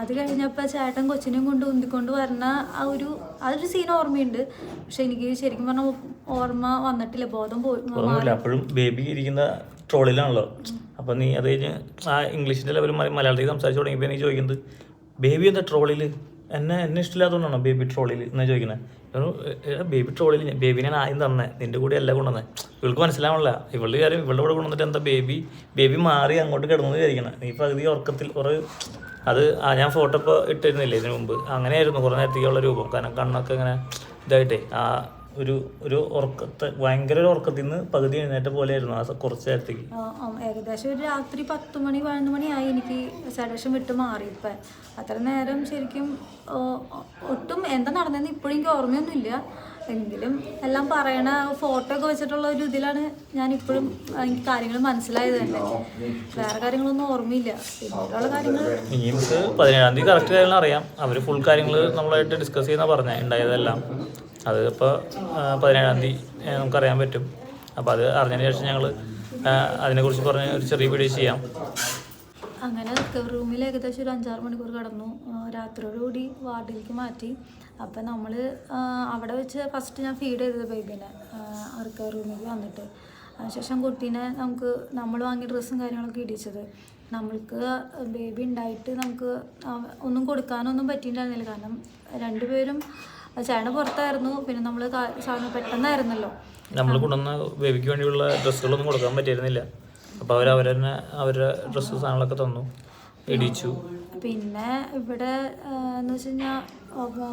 [SPEAKER 4] അത് കഴിഞ്ഞപ്പോൾ ചേട്ടൻ കൊച്ചിനെയും കൊണ്ട് ഉന്തിക്കൊണ്ട് വരണ ആ ഒരു അതൊരു സീൻ ഓർമ്മയുണ്ട്. പക്ഷെ എനിക്ക് ശരിക്കും പറഞ്ഞാൽ ഓർമ്മ വന്നിട്ടില്ല. ബോധം പോയി
[SPEAKER 2] അപ്പോഴും ബേബി ഇരിക്കുന്ന ട്രോളിലാണല്ലോ അപ്പം നീ അത് കഴിഞ്ഞ് ആ ഇംഗ്ലീഷിന്റെ ലെവലും മലയാളത്തിൽ സംസാരിച്ചു തുടങ്ങിയപ്പോൾ എനിക്ക് ചോദിക്കുന്നത് ബേബി എന്താ ട്രോളിൽ എന്നെ എന്നെ ഇഷ്ടമില്ലാത്തതുകൊണ്ടാണോ ബേബി ട്രോളിൽ എന്നാ ചോദിക്കുന്നത് ബേബി ട്രോളിൽ ബേബി ഞാൻ ആദ്യം തന്നെ. നിന്റെ കൂടെ അല്ല കൊണ്ടുവന്നത് ഇവൾക്ക് മനസ്സിലാവണില്ല. ഇവളുടെ കാര്യം ഇവളുടെ കൂടെ കൊണ്ടുവന്നിട്ട് എന്താ ബേബി? ബേബി മാറി അങ്ങോട്ട് കിടന്നു വിചാരിക്കണം നീ പകുതി ഉറക്കത്തിൽ കുറേ അത് ഞാൻ ഫോട്ടോ ഇപ്പോൾ ഇട്ടിരുന്നില്ലേ ഇതിനു മുമ്പ്? അങ്ങനെയായിരുന്നു കുറേ നേരത്തേക്കുള്ള രൂപം. കാരണം കണ്ണൊക്കെ ഇങ്ങനെ ഇതായിട്ടേ ആ ഒരു ഒരു ഉറക്കത്തെ ഭയങ്കര ഒരു ഉറക്കത്തിൽ നിന്ന് പകുതി എഴുന്നേറ്റ പോലെ ആ കുറച്ചു നേരത്തേക്ക്.
[SPEAKER 4] ഏകദേശം ഒരു രാത്രി പത്ത് മണി പതിനൊന്ന് മണിയായി എനിക്ക് സെലക്ഷൻ വിട്ട് മാറി ഇപ്പം. അത്ര നേരം ശരിക്കും ഒട്ടും എന്താ നടന്നതെന്ന് ഇപ്പോഴും എനിക്ക് ഓർമ്മയൊന്നുമില്ല. എങ്കിലും എല്ലാം പറയണ ഫോട്ടോ ഒക്കെ വെച്ചിട്ടുള്ള ഒരു ഇതിലാണ് ഞാൻ ഇപ്പോഴും എനിക്ക് കാര്യങ്ങൾ മനസ്സിലായത് തന്നെ. വേറെ കാര്യങ്ങളൊന്നും ഓർമ്മയില്ല. പിന്നീടുള്ള കാര്യങ്ങൾ
[SPEAKER 2] നമുക്ക് പതിനേഴാം തീയതി കാര്യങ്ങൾ അറിയാം. അവർ ഫുൾ കാര്യങ്ങൾ നമ്മളായിട്ട് ഡിസ്കസ് ചെയ്യുന്ന പറഞ്ഞ ഉണ്ടായതെല്ലാം. അത് ഇപ്പോൾ പതിനേഴാം തീയതി നമുക്കറിയാൻ പറ്റും. അപ്പോൾ അത് അറിഞ്ഞതിന് ശേഷം ഞങ്ങൾ അതിനെക്കുറിച്ച് പറഞ്ഞ് ഒരു ചെറിയ വീഡിയോ ചെയ്യാം.
[SPEAKER 4] അങ്ങനെ റിക്കവറി റൂമിൽ ഏകദേശം ഒരു അഞ്ചാറ് മണിക്കൂർ കിടന്നു. രാത്രിയോടുകൂടി വാർഡിലേക്ക് മാറ്റി. അപ്പം നമ്മൾ അവിടെ വെച്ച് ഫസ്റ്റ് ഞാൻ ഫീഡ് ചെയ്തത് ബേബിനെ റിക്കവറി റൂമിൽ വന്നിട്ട്. അതിനുശേഷം കുട്ടീനെ നമുക്ക് നമ്മൾ വാങ്ങിയ ഡ്രസ്സും കാര്യങ്ങളൊക്കെ ഇടിച്ചത്. നമ്മൾക്ക് ബേബി ഉണ്ടായിട്ട് നമുക്ക് ഒന്നും കൊടുക്കാനൊന്നും പറ്റിയിട്ടുണ്ടായിരുന്നില്ല. കാരണം രണ്ടുപേരും ചേട്ടൻ പുറത്തായിരുന്നു. പിന്നെ നമ്മൾ സാധനം പെട്ടെന്നായിരുന്നല്ലോ.
[SPEAKER 2] നമ്മൾ കൊണ്ടുവന്ന ബേബിക്ക് വേണ്ടിയുള്ള ഡ്രസ്സുകളൊന്നും കൊടുക്കാൻ പറ്റിയിരുന്നില്ല. അപ്പോൾ അവർ അവർ തന്നെ അവരുടെ ഡ്രസ്സ് സാധനങ്ങളൊക്കെ തന്നു ഇടിച്ചു.
[SPEAKER 4] പിന്നെ ഇവിടെ എന്ന് വെച്ച് കഴിഞ്ഞാൽ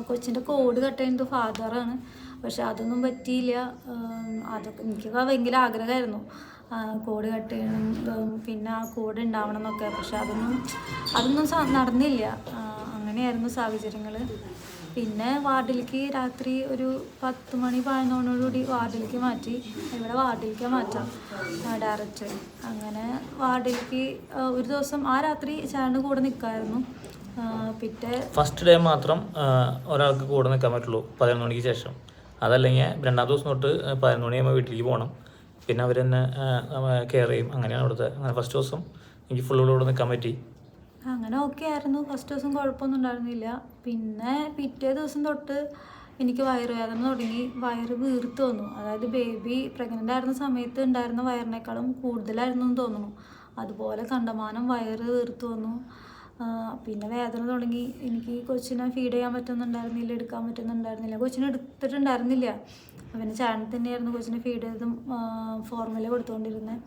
[SPEAKER 4] കൊച്ചിന്റെ കോഡ് കട്ട് ചെയ്യുന്നത് ഫാദറാണ് പക്ഷെ അതൊന്നും പറ്റിയില്ല. അതൊക്കെ എനിക്കൊക്കെ ഭയങ്കര ആഗ്രഹമായിരുന്നു. കോഡ് കട്ട് ചെയ്യണം പിന്നെ ആ കോഡ് ഉണ്ടാവണം എന്നൊക്കെ. പക്ഷെ അതൊന്നും അതൊന്നും നടന്നില്ല. അങ്ങനെയായിരുന്നു സാഹചര്യങ്ങൾ പിന്നെ വാർഡിലേക്ക് രാത്രി ഒരു പത്ത് മണി പതിനൊന്നോടുകൂടി വാർഡിലേക്ക് മാറ്റി. ഇവിടെ വാർഡിലേക്ക് മാറ്റാം ഡയറക്റ്റ് അങ്ങനെ വാർഡിലേക്ക് ഒരു ദിവസം ആ രാത്രി ചേട്ടന്റെ കൂടെ നിൽക്കായിരുന്നു പിറ്റേ
[SPEAKER 2] ഫസ്റ്റ് ഡേ മാത്രം ഒരാൾക്ക് കൂടെ നിൽക്കാൻ പറ്റുള്ളൂ പതിനൊന്ന് മണിക്ക് ശേഷം. അതല്ലെങ്കിൽ രണ്ടാം ദിവസം തൊട്ട് പതിനൊന്ന് മണിയാകുമ്പോൾ വീട്ടിലേക്ക് പോകണം. പിന്നെ അവർ തന്നെ കെയർ ചെയ്യും. അങ്ങനെയാണ് അവിടുത്തെ അങ്ങനെ ഫസ്റ്റ് ദിവസം എനിക്ക് ഫുള്ളോട് നിൽക്കാൻ പറ്റി.
[SPEAKER 4] അങ്ങനെ ഓക്കെ ആയിരുന്നു. ഫസ്റ്റ് ദിവസം കുഴപ്പമൊന്നും ഉണ്ടായിരുന്നില്ല. പിന്നെ പിറ്റേ ദിവസം തൊട്ട് എനിക്ക് വയറുവേദന തുടങ്ങി. വയറ് വീർത്ത് വന്നു. അതായത് ബേബി പ്രഗ്നന്റ് ആയിരുന്ന സമയത്ത് ഉണ്ടായിരുന്ന വയറിനേക്കാളും കൂടുതലായിരുന്നു എന്ന് തോന്നുന്നു. അതുപോലെ കണ്ടമാനം വയറ് വീർത്ത് വന്നു. പിന്നെ വേദന തുടങ്ങി. എനിക്ക് കൊച്ചിനെ ഫീഡ് ചെയ്യാൻ പറ്റുന്നുണ്ടായിരുന്നില്ല എടുക്കാൻ പറ്റുന്നുണ്ടായിരുന്നില്ല. കൊച്ചിനെ എടുത്തിട്ടുണ്ടായിരുന്നില്ല. പിന്നെ ചാനൽ തന്നെയായിരുന്നു കൊച്ചിനെ ഫീഡ് ചെയ്തും ഫോർമുല കൊടുത്തുകൊണ്ടിരുന്നത്.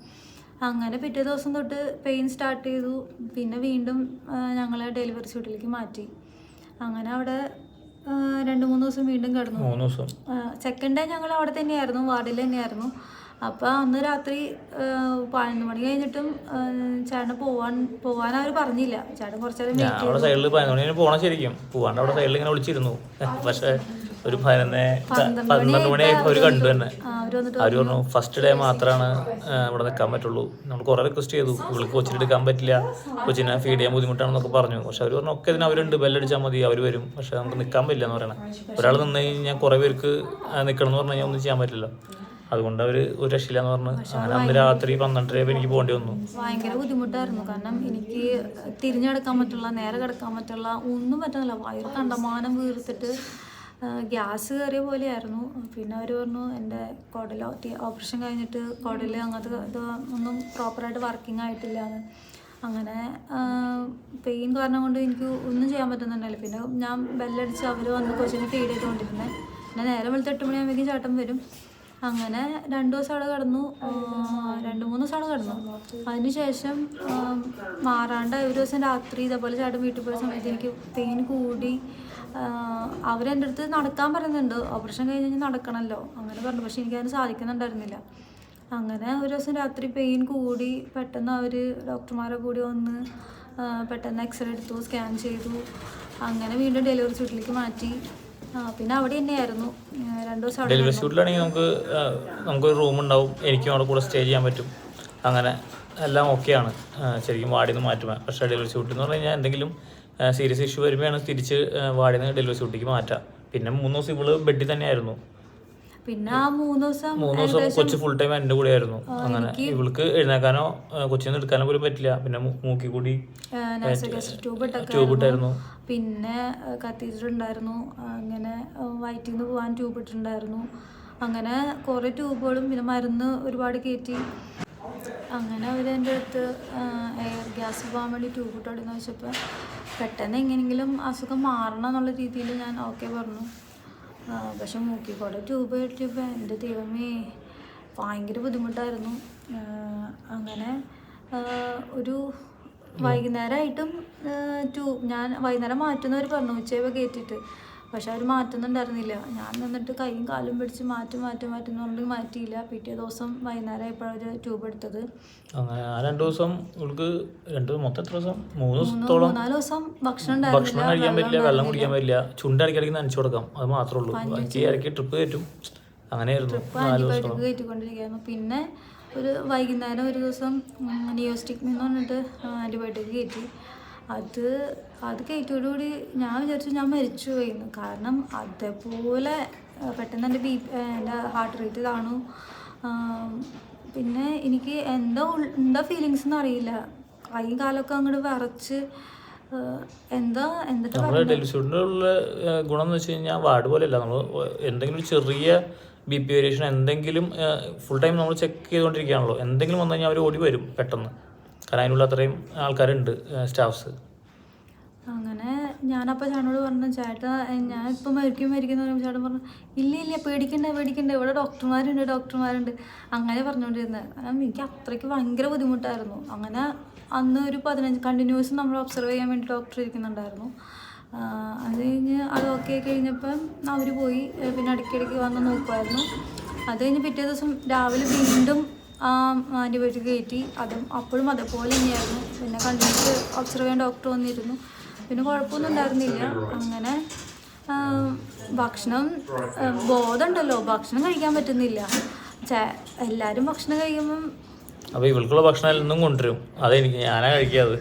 [SPEAKER 4] അങ്ങനെ പിറ്റേ ദിവസം തൊട്ട് പെയിൻ സ്റ്റാർട്ട് ചെയ്തു. പിന്നെ വീണ്ടും ഞങ്ങൾ ഞങ്ങളെ ഡെലിവറി സ്യൂട്ടിലേക്ക് മാറ്റി. അങ്ങനെ അവിടെ രണ്ട് മൂന്ന് ദിവസം വീണ്ടും കിടന്നു.
[SPEAKER 2] മൂന്ന് ദിവസം.
[SPEAKER 4] സെക്കൻഡ് ഡേ ഞങ്ങൾ അവിടെ തന്നെയായിരുന്നു. വാർഡിൽ തന്നെയായിരുന്നു. അപ്പോൾ അന്ന് രാത്രി പതിനൊന്ന് മണി കഴിഞ്ഞിട്ടും ചേട്ടന് പോവാൻ പോവാൻ അവർ പറഞ്ഞില്ല. ചേട്ടൻ കുറച്ചേരം
[SPEAKER 2] അവിടെ സൈഡിൽ പതിനൊന്ന് മണി പോകണം ശരിക്കും. പോവാണ്ട് അവിടെ സൈഡിൽ ഇങ്ങനെ വിളിച്ചിരുന്നു. പക്ഷേ ഒരു പതിനൊന്ന് പന്ത്രണ്ട് മണിയായപ്പോൾ അവർ കണ്ടു തന്നെ
[SPEAKER 4] അവർ
[SPEAKER 2] പറഞ്ഞു ഫസ്റ്റ് ഡേ മാത്രമാണ് ഇവിടെ നിൽക്കാൻ പറ്റുള്ളൂ. നമ്മൾ കുറേ റിക്വസ്റ്റ് ചെയ്തു. ഇവൾക്ക് കൊച്ചിൽ എടുക്കാൻ പറ്റില്ല. കൊച്ചിനെ ഫീഡ് ചെയ്യാൻ ബുദ്ധിമുട്ടാണെന്നൊക്കെ പറഞ്ഞു. പക്ഷെ അവർ പറഞ്ഞു ഒക്കെ ഇതിന് അവരുണ്ട്. ബെല്ലടിച്ചാൽ മതി. അവർ വരും. പക്ഷെ നമുക്ക് നിൽക്കാൻ പറ്റില്ല എന്ന് പറയണേ. ഒരാൾ നിന്ന് കഴിഞ്ഞാൽ കുറേ പേർക്ക് നിൽക്കണം എന്ന് പറഞ്ഞു കഴിഞ്ഞാൽ ഒന്നും ചെയ്യാൻ പറ്റില്ല അതുകൊണ്ട് അവർ ഒരു രക്ഷയില്ല എന്ന് പറഞ്ഞു അങ്ങനെ അന്ന് രാത്രി പന്ത്രണ്ടരയായപ്പോൾ എനിക്ക് പോകേണ്ടി വന്നു.
[SPEAKER 4] ഭയങ്കര ബുദ്ധിമുട്ടായിരുന്നു. കാരണം എനിക്ക് തിരിഞ്ഞെടുക്കാൻ പറ്റുള്ള നേരെ കിടക്കാൻ പറ്റുള്ള ഒന്നും പറ്റുന്നില്ല. വയറ് കണ്ടമാനം വീർത്തിട്ട് ഗ്യാസ് കയറിയ പോലെയായിരുന്നു. പിന്നെ അവർ പറഞ്ഞു എന്റെ കുടൽ ഓപ്പറേഷൻ കഴിഞ്ഞിട്ട് കുടൽ അങ്ങനത്തെ ഇത് ഒന്നും പ്രോപ്പറായിട്ട് വർക്കിംഗ് ആയിട്ടില്ല എന്ന് അങ്ങനെ പെയിൻ കാരണം കൊണ്ട് എനിക്ക് ഒന്നും ചെയ്യാൻ പറ്റുന്നുണ്ടല്ലോ പിന്നെ ഞാൻ ബെല്ലടിച്ച് അവർ വന്ന് കൊച്ചിനെ ഫീഡ് ചെയ്തുകൊണ്ടിരുന്നത് പിന്നെ നേരെ വെളുത്ത് എട്ട് മണിയാകുമ്പോഴേക്കും ചേട്ടൻ വരും. അങ്ങനെ രണ്ട് ദിവസം അവിടെ കിടന്നു. രണ്ടു മൂന്ന് ദിവസം അവിടെ കിടന്നു. അതിനുശേഷം മാറാണ്ട ഒരു ദിവസം രാത്രി ഇതേപോലെ ചേട്ടൻ വീട്ടിൽ പോയ സമയത്ത് എനിക്ക് പെയിൻ കൂടി അവരെന്റെ അടുത്ത് നടക്കാൻ പറയുന്നുണ്ട്. ഓപ്പറേഷൻ കഴിഞ്ഞ് കഴിഞ്ഞാൽ നടക്കണമല്ലോ അങ്ങനെ പറഞ്ഞു. പക്ഷെ എനിക്കതിന് സാധിക്കുന്നുണ്ടായിരുന്നില്ല. അങ്ങനെ ഒരു ദിവസം രാത്രി പെയിൻ കൂടി പെട്ടെന്ന് അവർ ഡോക്ടർമാരെ കൂടി വന്ന് പെട്ടെന്ന് എക്സ്റേ എടുത്തു സ്കാൻ ചെയ്തു. അങ്ങനെ വീണ്ടും ഡെലിവറി സീറ്റിലേക്ക് മാറ്റി. പിന്നെ അവിടെ തന്നെയായിരുന്നു. ആ, രണ്ട് ദിവസം
[SPEAKER 2] ഡെലിവറി സ്യൂട്ടിലാണെങ്കിൽ നമുക്ക് നമുക്ക് ഒരു റൂം ഉണ്ടാവും. എനിക്കും അവിടെ കൂടെ സ്റ്റേ ചെയ്യാൻ പറ്റും. അങ്ങനെ എല്ലാം ഓക്കെയാണ് ശരിക്കും വാടിയിൽ നിന്ന് മാറ്റുക പക്ഷേ ഡെലിവറി സ്യൂട്ട് എന്ന് പറഞ്ഞു കഴിഞ്ഞാൽ എന്തെങ്കിലും സീരിയസ് ഇഷ്യൂ വരുമ്പോഴാണ് തിരിച്ച് വാടിയിൽ നിന്ന് ഡെലിവറി സ്യൂട്ടിലേക്ക് മാറ്റുക പിന്നെ മൂന്ന് ദിവസം ഇവൾ ബെഡിൽ തന്നെയായിരുന്നു.
[SPEAKER 4] പിന്നെ ആ മൂന്ന് ദിവസം
[SPEAKER 2] മൂന്ന് ദിവസം കൊച്ചു ഫുൾ ടൈം എന്റെ കൂടെ ആയിരുന്നു അങ്ങനെ ഇവൾക്ക് എഴുന്നേക്കാനോ കൊച്ചിന്ന് കൊച്ചിനെ എടുക്കാനോ പോലും പറ്റില്ല. പിന്നെ മൂക്കി കൂടി
[SPEAKER 4] ട്യൂബ്
[SPEAKER 2] ഇട്ടായിരുന്നു.
[SPEAKER 4] പിന്നെ കത്തീഡ്രൽ ഉണ്ടായിരുന്നു അങ്ങനെ വയറ്റിൽ നിന്ന് പോകാൻ ട്യൂബ് ഇട്ടിട്ടുണ്ടായിരുന്നു. അങ്ങനെ കുറേ ട്യൂബുകളും പിന്നെ മരുന്ന് ഒരുപാട് കയറ്റി അങ്ങനെ അവർ എന്റെ അടുത്ത് എയർ ഗ്യാസ് പോകാൻ വേണ്ടി ട്യൂബ് ഇട്ടോടെന്ന് വെച്ചപ്പോൾ പെട്ടെന്ന് എങ്ങനെയെങ്കിലും അസുഖം മാറണം എന്നുള്ള രീതിയിൽ ഞാൻ ഓക്കെ പറഞ്ഞു. പക്ഷെ മൂക്കിക്കൂടെ ട്യൂബ് കെട്ടിയപ്പോൾ എന്റെ ദൈവമേ ഭയങ്കര ബുദ്ധിമുട്ടായിരുന്നു. അങ്ങനെ ഒരു വൈകുന്നേരമായിട്ടും ട്യൂബ് ഞാൻ വൈകുന്നേരം മാറ്റുന്നവർ പറഞ്ഞു ഉച്ചയൊക്കെ കയറ്റിയിട്ട് പക്ഷെ അവർ മാറ്റുന്നുണ്ടായിരുന്നില്ല. ഞാൻ നിന്നിട്ട് കൈയും കാലും പിടിച്ച് മാറ്റി മാറ്റി മാറ്റി എന്ന് പറഞ്ഞിട്ട് മാറ്റിയില്ല. പിറ്റേ ദിവസം വൈകുന്നേരം ആയപ്പോഴാണ് ട്യൂബ് എടുത്തത്.
[SPEAKER 2] അങ്ങനെ ആ രണ്ട് ദിവസം ഇവൾക്ക് രണ്ട് മൊത്തം എത്ര ദിവസം? മൂന്ന് ദിവസത്തോളം
[SPEAKER 4] നാല് ദിവസം ഭക്ഷണം
[SPEAKER 2] ഭക്ഷണം കഴിക്കാൻ പറ്റില്ല വെള്ളം കുടിക്കാൻ പറ്റില്ല. ചുണ്ട് ഇടയ്ക്കിടയ്ക്ക് നനച്ചു കൊടുക്കാം. അത് മാത്രമേ ഉള്ളൂ. എനിക്ക് ഇടയ്ക്ക് ട്രിപ്പ് കയറ്റും. അങ്ങനെയായിരുന്നു നാല് ദിവസം
[SPEAKER 4] കയറ്റിക്കൊണ്ടിരിക്കുകയായിരുന്നു. പിന്നെ ഒരു വൈകുന്നേരം ഒരു ദിവസം നിയോസ്റ്റിക് എന്ന് പറഞ്ഞിട്ട് ആന്റിബയോട്ടിക് കയറ്റി. അത് അത് കൂടി ഞാൻ വിചാരിച്ചു ഞാൻ മരിച്ചു പോയിരുന്നു കാരണം അതേപോലെ പെട്ടെന്ന് എന്റെ ബി എന്റെ ഹാർട്ട് റേറ്റ് താണു പിന്നെ എനിക്ക് എന്താ ഉൾ- എന്താ ഫീലിങ്സ് എന്ന് അറിയില്ല. കൈയും കാലൊക്കെ അങ്ങോട്ട് വിറച്ച് ആ, എന്താ എന്നിട്ട്
[SPEAKER 2] ഗുണം എന്ന് വെച്ച് കഴിഞ്ഞാൽ വാർഡ് പോലെയല്ല. നമ്മൾ എന്തെങ്കിലും ഒരു ചെറിയ ബി പി വേരിയേഷൻ എന്തെങ്കിലും ഫുൾ ടൈം നമ്മൾ ചെക്ക് ചെയ്തുകൊണ്ടിരിക്കുകയാണല്ലോ എന്തെങ്കിലും വന്നു കഴിഞ്ഞാൽ അവർ ഓടി വരും പെട്ടെന്ന്. കാരണം അതിനുള്ള അത്രയും ആൾക്കാരുണ്ട് സ്റ്റാഫ്സ്
[SPEAKER 4] അങ്ങനെ ഞാനപ്പോൾ ചേട്ടനോട് പറഞ്ഞു ചേട്ടാ ഞാൻ ഇപ്പം മരിക്കും മരിക്കുന്ന പറയുമ്പോൾ ചേട്ടൻ പറഞ്ഞു ഇല്ല ഇല്ല പേടിക്കണ്ട പേടിക്കണ്ട. ഇവിടെ ഡോക്ടർമാരുണ്ട് ഡോക്ടർമാരുണ്ട്. അങ്ങനെ പറഞ്ഞുകൊണ്ടിരുന്നത് എനിക്ക് അത്രയ്ക്ക് ഭയങ്കര ബുദ്ധിമുട്ടായിരുന്നു. അങ്ങനെ അന്ന് ഒരു പതിനഞ്ച് കണ്ടിന്യൂസ് നമ്മൾ ഒബ്സർവ് ചെയ്യാൻ വേണ്ടി ഡോക്ടർ ഇരിക്കുന്നുണ്ടായിരുന്നു. അത് കഴിഞ്ഞ് അത് ഓക്കെ കഴിഞ്ഞപ്പം അവർ പോയി പിന്നെ ഇടയ്ക്കിടയ്ക്ക് വന്ന് നോക്കുമായിരുന്നു അത് കഴിഞ്ഞ് പിറ്റേ ദിവസം രാവിലെ വീണ്ടും ആന്റിബയോട്ടിക് കയറ്റി. അതും അപ്പോഴും അതേപോലെ തന്നെയായിരുന്നു. പിന്നെ കണ്ടിന്യൂസ് ഒബ്സർവ് ചെയ്യാൻ ഡോക്ടർ വന്നിരുന്നു. പിന്നെ കുഴപ്പമൊന്നും ഉണ്ടായിരുന്നില്ല അങ്ങനെ ഭക്ഷണം ബോധമുണ്ടല്ലോ. ഭക്ഷണം കഴിക്കാൻ പറ്റുന്നില്ല. എല്ലാരും എല്ലാവരും ഭക്ഷണം കഴിക്കുമ്പം
[SPEAKER 2] അപ്പൊ ഇവൾക്കുള്ള ഭക്ഷണം എല്ലാം കൊണ്ടുവരും. അതെനിക്ക് ഞാനാ കഴിക്കാത്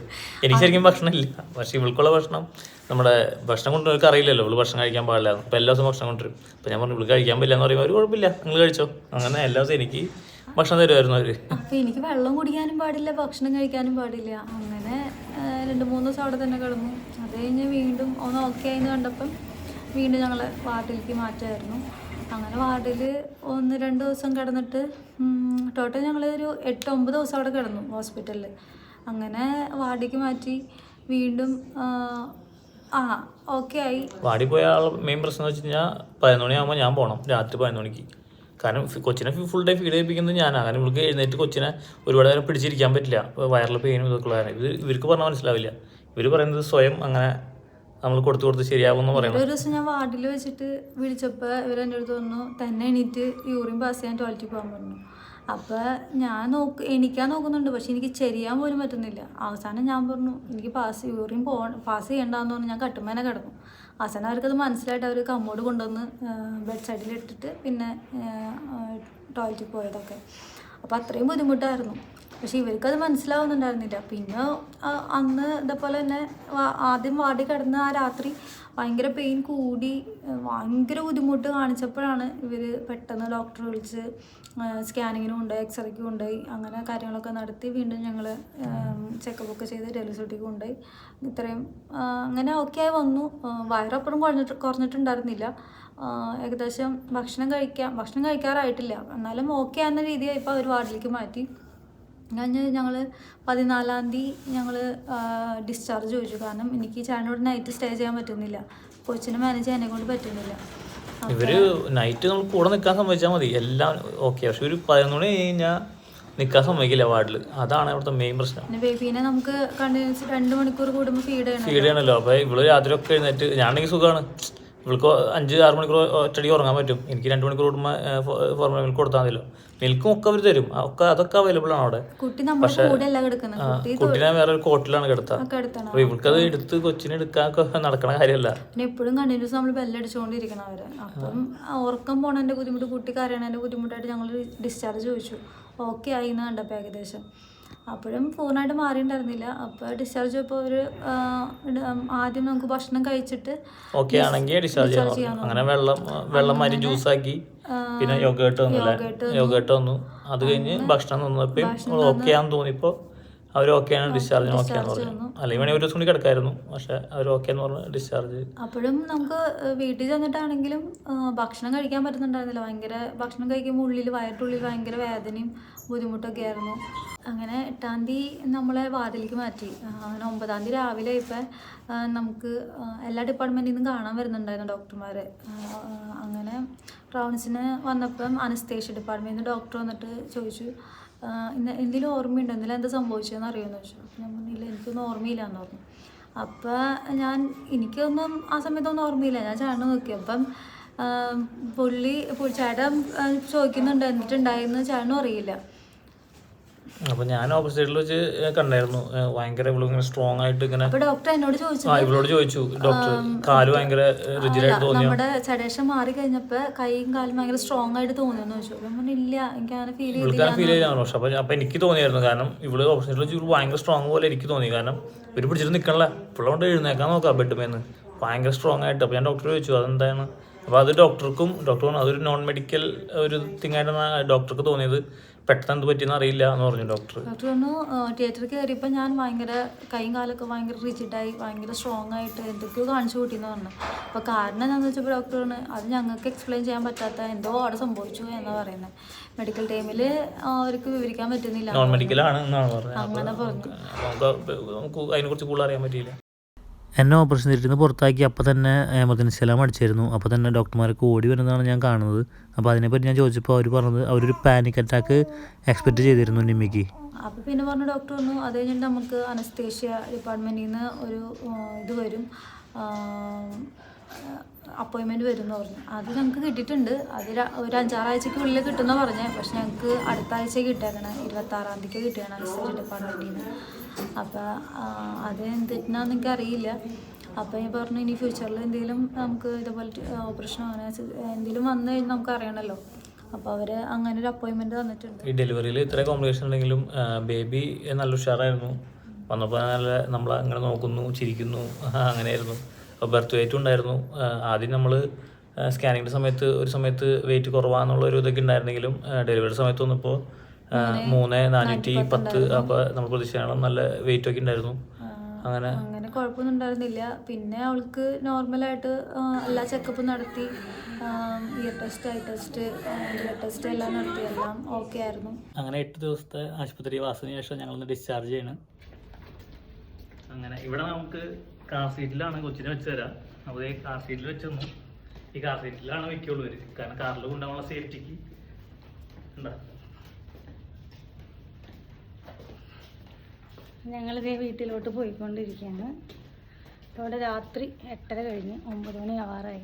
[SPEAKER 2] എനിക്ക് ശരിക്കും ഭക്ഷണം ഇല്ല പക്ഷെ ഇവൾക്കുള്ള ഭക്ഷണം നമ്മുടെ ഭക്ഷണം കൊണ്ടുവരും അറിയില്ലല്ലോ. ഇവൾ ഭക്ഷണം കഴിക്കാൻ പാടില്ല. അപ്പൊ എല്ലാ ദിവസവും ഭക്ഷണം കൊണ്ടുവരും. അപ്പൊ ഞാൻ പറഞ്ഞു ഇവൾക്ക് കഴിക്കാൻ പറ്റില്ല എന്ന് പറയുമ്പോൾ ഒരു കുഴപ്പമില്ല. നിങ്ങൾ കഴിച്ചോ. അങ്ങനെ എല്ലാ ദിവസവും എനിക്ക് ഭക്ഷണം തരുമായിരുന്നു അവർ.
[SPEAKER 4] അപ്പൊ എനിക്ക് വെള്ളം കുടിക്കാനും പാടില്ല ഭക്ഷണം കഴിക്കാനും പാടില്ല. അങ്ങനെ രണ്ട് മൂന്ന് ദിവസം അവിടെ തന്നെ കിടന്നു. അത് കഴിഞ്ഞ് വീണ്ടും ഒന്ന് ഓക്കെ ആയിന്ന് കണ്ടപ്പം വീണ്ടും ഞങ്ങൾ വാർഡിലേക്ക് മാറ്റമായിരുന്നു അങ്ങനെ വാർഡിൽ ഒന്ന് രണ്ട് ദിവസം കിടന്നിട്ട് ടോട്ടൽ ഞങ്ങൾ ഒരു എട്ട് ഒമ്പത് ദിവസം അവിടെ കിടന്നു ഹോസ്പിറ്റലിൽ അങ്ങനെ വാർഡിലേക്ക് മാറ്റി വീണ്ടും ആ, ഓക്കെ ആയി.
[SPEAKER 2] വാടി പോയ മെയിൻ പ്രശ്നം എന്ന് വെച്ച് കഴിഞ്ഞാൽ പതിനൊന്ന് മണിയാകുമ്പോൾ ഞാൻ പോകണം രാത്രി പതിനൊന്ന് മണിക്ക്. കാരണം കൊച്ചിനെ ഫുൾ ഡേ ഫീഡ് ചെയ്യിപ്പിക്കുന്നത് ഞാൻ. കാരണം ഇവർക്ക് എഴുന്നേറ്റ് കൊച്ചിനെ ഒരുപാട് നേരം പിടിച്ചിരിക്കാൻ പറ്റില്ല. വയറിൽ പെയിനും ഇതൊക്കെ ഇത് ഇവർക്ക് പറഞ്ഞാൽ മനസ്സിലാവില്ല. ഇവർ പറയുന്നത് സ്വയം അങ്ങനെ നമ്മൾ കൊടുത്തു കൊടുത്ത് ശരിയാവുമെന്ന് പറയുന്നത്.
[SPEAKER 4] ഒരു ദിവസം ഞാൻ വാർഡിൽ വെച്ചിട്ട് വിളിച്ചപ്പോൾ ഇവർ എന്റെ അടുത്ത് പറഞ്ഞു തന്നെ എണീറ്റ് യൂറിൻ പാസ് ചെയ്യാൻ ടോയ്ലറ്റിൽ പോകാൻ പറഞ്ഞു. അപ്പോൾ ഞാൻ നോക്ക് എണീക്കാൻ നോക്കുന്നുണ്ട് പക്ഷെ എനിക്ക് ചെരിയാൻ പോലും പറ്റുന്നില്ല. അവസാനം ഞാൻ പറഞ്ഞു എനിക്ക് പാസ് യൂറിൻ പോ പാസ് ചെയ്യണ്ടെന്ന് പറഞ്ഞു ഞാൻ കട്ടുമേനെ കിടക്കും. അവസാനം അവർക്കത് മനസ്സിലായിട്ട് അവർ കമ്മോട് കൊണ്ടുവന്ന് ബെഡ് സൈഡിൽ ഇട്ടിട്ട് പിന്നെ ടോയ്ലറ്റിൽ പോയതൊക്കെ. അപ്പോൾ അത്രയും ബുദ്ധിമുട്ടായിരുന്നു. പക്ഷെ ഇവർക്കത് മനസ്സിലാവുന്നുണ്ടായിരുന്നില്ല. പിന്നെ അന്ന് ഇതേപോലെ തന്നെ ആദ്യം വാടി കിടന്ന് ആ രാത്രി ഭയങ്കര പെയിൻ കൂടി ഭയങ്കര ബുദ്ധിമുട്ട് കാണിച്ചപ്പോഴാണ് ഇവർ പെട്ടെന്ന് ഡോക്ടറെ വിളിച്ച് സ്കാനിങ്ങിനും ഉണ്ട് എക്സ്റേക്ക് കൊണ്ടുപോയി അങ്ങനെ കാര്യങ്ങളൊക്കെ നടത്തി വീണ്ടും ഞങ്ങൾ ചെക്കപ്പ് ഒക്കെ ചെയ്ത് ഡെലിസൂട്ടിക്ക് കൊണ്ടുപോയി. ഇത്രയും അങ്ങനെ ഓക്കെ ആയി വന്നു. വയറപ്പുറം കുറഞ്ഞിട്ട് കുറഞ്ഞിട്ടുണ്ടായിരുന്നില്ല. ഏകദേശം ഭക്ഷണം കഴിക്കാൻ ഭക്ഷണം കഴിക്കാറായിട്ടില്ല. എന്നാലും ഓക്കെ ആകുന്ന രീതിയായി ഇപ്പോൾ അവർ വാർഡിലേക്ക് മാറ്റി. കഴിഞ്ഞ് ഞങ്ങൾ പതിനാലാം തീയതി ഞങ്ങൾ ഡിസ്ചാർജ് ചോദിച്ചു. കാരണം എനിക്ക് ചേട്ടനോട് നൈറ്റ് സ്റ്റേ ചെയ്യാൻ പറ്റുന്നില്ല. കൊച്ചിനെ മാനേജ് ചെയ്യാനെ കൊണ്ട് പറ്റുന്നില്ല.
[SPEAKER 2] ഇവർ നൈറ്റ് നമ്മൾ കൂടെ നിൽക്കാൻ സമ്മതിച്ചാൽ മതി. എല്ലാം ഓക്കെ പക്ഷെ ഒരു പതിനൊന്ന് മണി കഴിഞ്ഞാൽ നിൽക്കാൻ സമ്മതിക്കില്ല വാർഡിൽ അതാണ് അവിടുത്തെ മെയിൻ പ്രശ്നം.
[SPEAKER 4] ബേബീനെ നമുക്ക് കണ്ടിന്യൂസ് രണ്ട് മണിക്കൂർ കൂടുമ്പോൾ ഫീഡ് ചെയ്യണം
[SPEAKER 2] ഫീഡ് ചെയ്യണല്ലോ അപ്പോൾ ഇവൾ രാത്രി ഒക്കെ എഴുന്നേറ്റ് ഞാനെങ്കിൽ സുഖമാണ് ഇവൾക്ക് അഞ്ച് ആറ് മണിക്കൂർ ഒറ്റടി ഉറങ്ങാൻ പറ്റും. എനിക്ക് രണ്ട് മണിക്കൂർ കൂടുമ്പോൾ ഫോർമുല മിൽക്ക് കൊടുത്താൽ മതിയല്ലോ. മിൽക്കും ഒക്കെ അവർ തരും. ഒക്കെ അതൊക്കെ അവൈലബിൾ ആണ് അവിടെ.
[SPEAKER 4] കുട്ടി
[SPEAKER 2] കുട്ടീനെ വേറെ ഒരു കോട്ടിലാണ്
[SPEAKER 4] കിടത്താ.
[SPEAKER 2] അപ്പോൾ ഇവൾക്കത് എടുത്ത് കൊച്ചിനെ എടുക്കാൻ നടക്കണ കാര്യമല്ല.
[SPEAKER 4] എപ്പോഴും കണ്ടിന്യൂസ് നമ്മൾ ബെല്ലടിച്ചുകൊണ്ടിരിക്കണം അവരെ. അപ്പം ആ ഉറക്കം ബുദ്ധിമുട്ട് കുട്ടി കരയണതിന്റെ ബുദ്ധിമുട്ടായിട്ട് ഞങ്ങൾ ഡിസ്ചാർജ് ചോദിച്ചു. ഓക്കെ ആയി എന്ന് കണ്ടപ്പോൾ ഏകദേശം. അപ്പോഴും പൂർണമായിട്ട് മാറിയിട്ടുണ്ടായിരുന്നില്ല. അപ്പോൾ ഡിസ്ചാർജ് ചെയ്തപ്പോൾ ഒരു ആദ്യം നമുക്ക് ഭക്ഷണം കഴിച്ചിട്ട്
[SPEAKER 2] ഓക്കെ ആണെങ്കിൽ ഡിസ്ചാർജ് ചെയ്യാം അങ്ങനെ വെള്ളം വെള്ളം മാറ്റി ജ്യൂസാക്കി പിന്നെ യോഗേട്ട് വന്നില്ല യോഗേട്ട് വന്നു. അത് കഴിഞ്ഞ് ഭക്ഷണം തന്നപ്പോൾ ഓക്കെ ആണെന്ന് തോന്നിയപ്പോൾ അവർ ഓക്കെയാണ് ഡിസ്ചാർജിന് ഓക്കെ പറഞ്ഞു. അല്ലെങ്കിൽ ഒരു ദിവസം കൂടി കിടക്കായിരുന്നു. പക്ഷെ അവർ ഓക്കെ എന്ന് പറഞ്ഞ് ഡിസ്ചാർജ്
[SPEAKER 4] അപ്പോഴും നമുക്ക് വീട്ടിൽ ചെന്നിട്ടാണെങ്കിലും ഭക്ഷണം കഴിക്കാൻ പറ്റുന്നുണ്ടായിരുന്നില്ല. ഭയങ്കര ഭക്ഷണം കഴിക്കുമ്പോൾ ഉള്ളിൽ വയറ്റുള്ളിൽ ഭയങ്കര വേദനയും ബുദ്ധിമുട്ടൊക്കെ ആയിരുന്നു അങ്ങനെ എട്ടാം തീയതി നമ്മളെ വാർഡിലേക്ക് മാറ്റി. അങ്ങനെ ഒമ്പതാം തീയതി രാവിലെ ഇപ്പം നമുക്ക് എല്ലാ ഡിപ്പാർട്ട്മെന്റിൽ നിന്നും കാണാൻ വരുന്നുണ്ടായിരുന്നു ആ, അങ്ങനെ റൗണ്ട്സിന് വന്നപ്പം അനസ്തേഷ്യ ഡിപ്പാർട്ട്മെന്റിൽ നിന്ന് ഡോക്ടർ വന്നിട്ട് ചോദിച്ചു ഇന്ന് എന്തെങ്കിലും ഓർമ്മയുണ്ടോ? എന്തെങ്കിലും എന്താ സംഭവിച്ചതെന്ന് അറിയുമെന്ന് ചോദിച്ചു. ഞാൻ പറഞ്ഞില്ല എനിക്കൊന്നും ഓർമ്മയില്ല എന്ന് പറഞ്ഞു. അപ്പോൾ ഞാൻ എനിക്കൊന്നും ആ സമയത്തൊന്നും ഓർമ്മയില്ല. ഞാൻ ചേട്ടനെ നോക്കി. അപ്പം പുള്ളി ചേട്ടൻ ചോദിക്കുന്നുണ്ട്? എന്നിട്ടുണ്ടായിരുന്നു ചേട്ടനും അറിയില്ല.
[SPEAKER 2] അപ്പോൾ ഞാൻ ഓപ്പോസിറ്റിൽ വെച്ച് കണ്ടായിരുന്നു. ഭയങ്കര ഇവൾ ഇങ്ങനെ സ്ട്രോങ് ആയിട്ട് ഇങ്ങനെ
[SPEAKER 4] ഡോക്ടർ എന്നോട് ചോദിച്ചു
[SPEAKER 2] ആ ഇവളോട് ചോദിച്ചു. ഡോക്ടർ കാൽ ഭയങ്കര റിജിഡായിട്ട് തോന്നിയോ?
[SPEAKER 4] നമ്മുടെ ചടേഷൻ മാറി കഴിഞ്ഞപ്പോ കൈയും കാലും ഭയങ്കര സ്ട്രോങ് ആയിട്ട് തോന്നിയെന്ന് ചോദിച്ചു. അപ്പം ഇല്ല എനിക്ക് അങ്ങനെ ഫീൽ ചെയ്തില്ല
[SPEAKER 2] ഫീൽ ചെയ്താണ് പക്ഷെ അപ്പോൾ എനിക്ക് തോന്നിയായിരുന്നു. കാരണം ഇവൾ ഓപ്പോസിറ്റിൽ വെച്ച് ഇവൾ ഭയങ്കര സ്ട്രോങ് പോലെ എനിക്ക് തോന്നി. കാരണം ഇവർ പിടിച്ചിട്ട് നിക്കണല്ല. ഇപ്പോഴുകൊണ്ട് എഴുന്നേക്കാൻ നോക്കാം ബെഡ്മേന്ന് ഭയങ്കര സ്ട്രോങ് ആയിട്ട്. അപ്പൊ ഞാൻ ഡോക്ടറെ ചോദിച്ചു അതെന്താണ്? അപ്പോൾ അത് ഡോക്ടർക്കും ഡോക്ടർ അതൊരു നോൺ മെഡിക്കൽ ഒരു തിങ് ആയിട്ടാണ് ഡോക്ടർക്ക് തോന്നിയത്. പെട്ടെന്ന് എന്ത് പറ്റിയെന്ന് അറിയില്ല എന്ന് പറഞ്ഞു ഡോക്ടർ
[SPEAKER 4] ഡോക്ടർ പറഞ്ഞു തിയേറ്ററിൽ കയറിയപ്പോൾ ഞാൻ ഭയങ്കര കൈയും കാലൊക്കെ ഭയങ്കര റിജിഡായി ഭയങ്കര സ്ട്രോങ് ആയിട്ട് എന്തൊക്കെയോ കാണിച്ചു കൂട്ടിയെന്ന് പറഞ്ഞു. അപ്പോൾ കാരണം എന്താണെന്ന് വെച്ചപ്പോൾ ഡോക്ടർ പറഞ്ഞു അത് ഞങ്ങൾക്ക് എക്സ്പ്ലെയിൻ ചെയ്യാൻ പറ്റാത്ത എന്തോ അവിടെ സംഭവിച്ചു എന്നാണ് പറയുന്നത് മെഡിക്കൽ ടൈമിൽ അവർക്ക് വിവരിക്കാൻ പറ്റുന്നില്ല.
[SPEAKER 2] നോൺ മെഡിക്കൽ ആണ് എന്നാണ് പറഞ്ഞത്.
[SPEAKER 4] അങ്ങനെ പറഞ്ഞു.
[SPEAKER 2] നമുക്ക് നമുക്ക് അതിനെക്കുറിച്ച് കൂടുതൽ അറിയാൻ പറ്റിയില്ല. എന്നെ ഓപ്പറേഷൻ തിയേറ്ററിൽ പുറത്താക്കി. അപ്പോൾ തന്നെ എമർജൻസി എല്ലാം അടിച്ചിരുന്നു. അപ്പോൾ തന്നെ ഡോക്ടർമാരൊക്കെ ഓടി വരുന്നതാണ് ഞാൻ കാണുന്നത്. അപ്പോൾ അതിനെപ്പറ്റി ഞാൻ ചോദിച്ചപ്പോൾ അവർ പറഞ്ഞത് അവരൊരു പാനിക് അറ്റാക്ക് എക്സ്പെക്റ്റ് ചെയ്തിരുന്നു നിമ്മിക്ക്.
[SPEAKER 4] അപ്പോൾ പിന്നെ പറഞ്ഞു ഡോക്ടർ പറഞ്ഞു അത് കഴിഞ്ഞിട്ട് നമുക്ക് അനസ്തേഷ്യ ഡിപ്പാർട്ട്മെന്റിൽ നിന്ന് ഒരു ഇത് വരും. അപ്പോയിൻമെന്റ് വരും എന്ന് പറഞ്ഞു. അത് ഞങ്ങൾക്ക് കിട്ടിയിട്ടുണ്ട്. അത് ഒരു അഞ്ചാറാഴ്ചയ്ക്കുള്ളിൽ കിട്ടുമെന്ന് പറഞ്ഞു. പക്ഷെ ഞങ്ങൾക്ക് അടുത്ത ആഴ്ച കിട്ടിയേക്കണം. ഇരുപത്താറാം തീയതിക്ക് കിട്ടിയാണ് അനുസരിച്ച് ഡിപ്പാർട്ട്മെന്റിൽ നിന്ന് അപ്പോൾ അത് എന്തിനാന്ന് എനിക്ക് അറിയില്ല. അപ്പോൾ ഞാൻ പറഞ്ഞു ഇനി ഫ്യൂച്ചറിൽ എന്തെങ്കിലും നമുക്ക് ഇതുപോലെ ഓപ്പറേഷൻ അങ്ങനെ എന്തെങ്കിലും വന്നു കഴിഞ്ഞാൽ നമുക്ക് അറിയണമല്ലോ അപ്പോൾ അവർ അങ്ങനെ ഒരു അപ്പോയിൻമെന്റ് തന്നിട്ടുണ്ട്.
[SPEAKER 2] ഈ ഡെലിവറിയിൽ ഇത്ര കോംപ്ലിക്കേഷൻ ഉണ്ടെങ്കിലും ബേബി നല്ല ഉഷാറായിരുന്നു. വന്നപ്പോൾ നല്ല നമ്മൾ അങ്ങനെ നോക്കുന്നു ചിരിക്കുന്നു അങ്ങനെയായിരുന്നു. ബർത്ത് വെയിറ്റ് ഉണ്ടായിരുന്നു. ആദ്യം നമ്മൾ സ്കാനിങ്ങിന്റെ സമയത്ത് ഒരു സമയത്ത് വെയിറ്റ് കുറവാന്നുള്ള ഒരു ഇതൊക്കെ ഉണ്ടായിരുന്നെങ്കിലും ഡെലിവറി സമയത്ത് വന്നപ്പോൾ മൂന്ന് നാനൂറ്റി പത്ത് അപ്പോൾ നമ്മൾ പ്രതീക്ഷിക്കണം നല്ല വെയിറ്റ് ഒക്കെ ഉണ്ടായിരുന്നു. അങ്ങനെ.
[SPEAKER 4] അങ്ങനെ കുഴപ്പമൊന്നും ഉണ്ടായിരുന്നില്ല. പിന്നെ അവൾക്ക് നോർമലായിട്ട് എല്ലാ ചെക്കപ്പും നടത്തി. Ear test eye test blood test എല്ലാം നടത്തി. എല്ലാം ഓക്കെ ആയിരുന്നു.
[SPEAKER 2] അങ്ങനെ എട്ട് ദിവസത്തെ ആശുപത്രി വാസത്തിന് ശേഷം ഞങ്ങളൊന്ന് ഡിസ്ചാർജ് ചെയ്യണം. അങ്ങനെ ഇവിടെ നമുക്ക് കാർ സീറ്റിലാണ് കൊച്ചിനെ വെച്ച് തരാം. അപ്പോൾ ഈ കാർ സീറ്റിൽ വെച്ച് തന്നു. ഈ കാർ സീറ്റിലാണ് വെക്കുള്ളൂ ഇവർ കാരണം കാറിൽ കൊണ്ടുപോകാനുള്ള സേഫ്റ്റിക്ക്
[SPEAKER 5] ഞങ്ങളിതേ വീട്ടിലോട്ട് പോയിക്കൊണ്ടിരിക്കുകയാണ്. ഇവിടെ രാത്രി എട്ടര കഴിഞ്ഞ് ഒമ്പത് മണി ആവാറായി.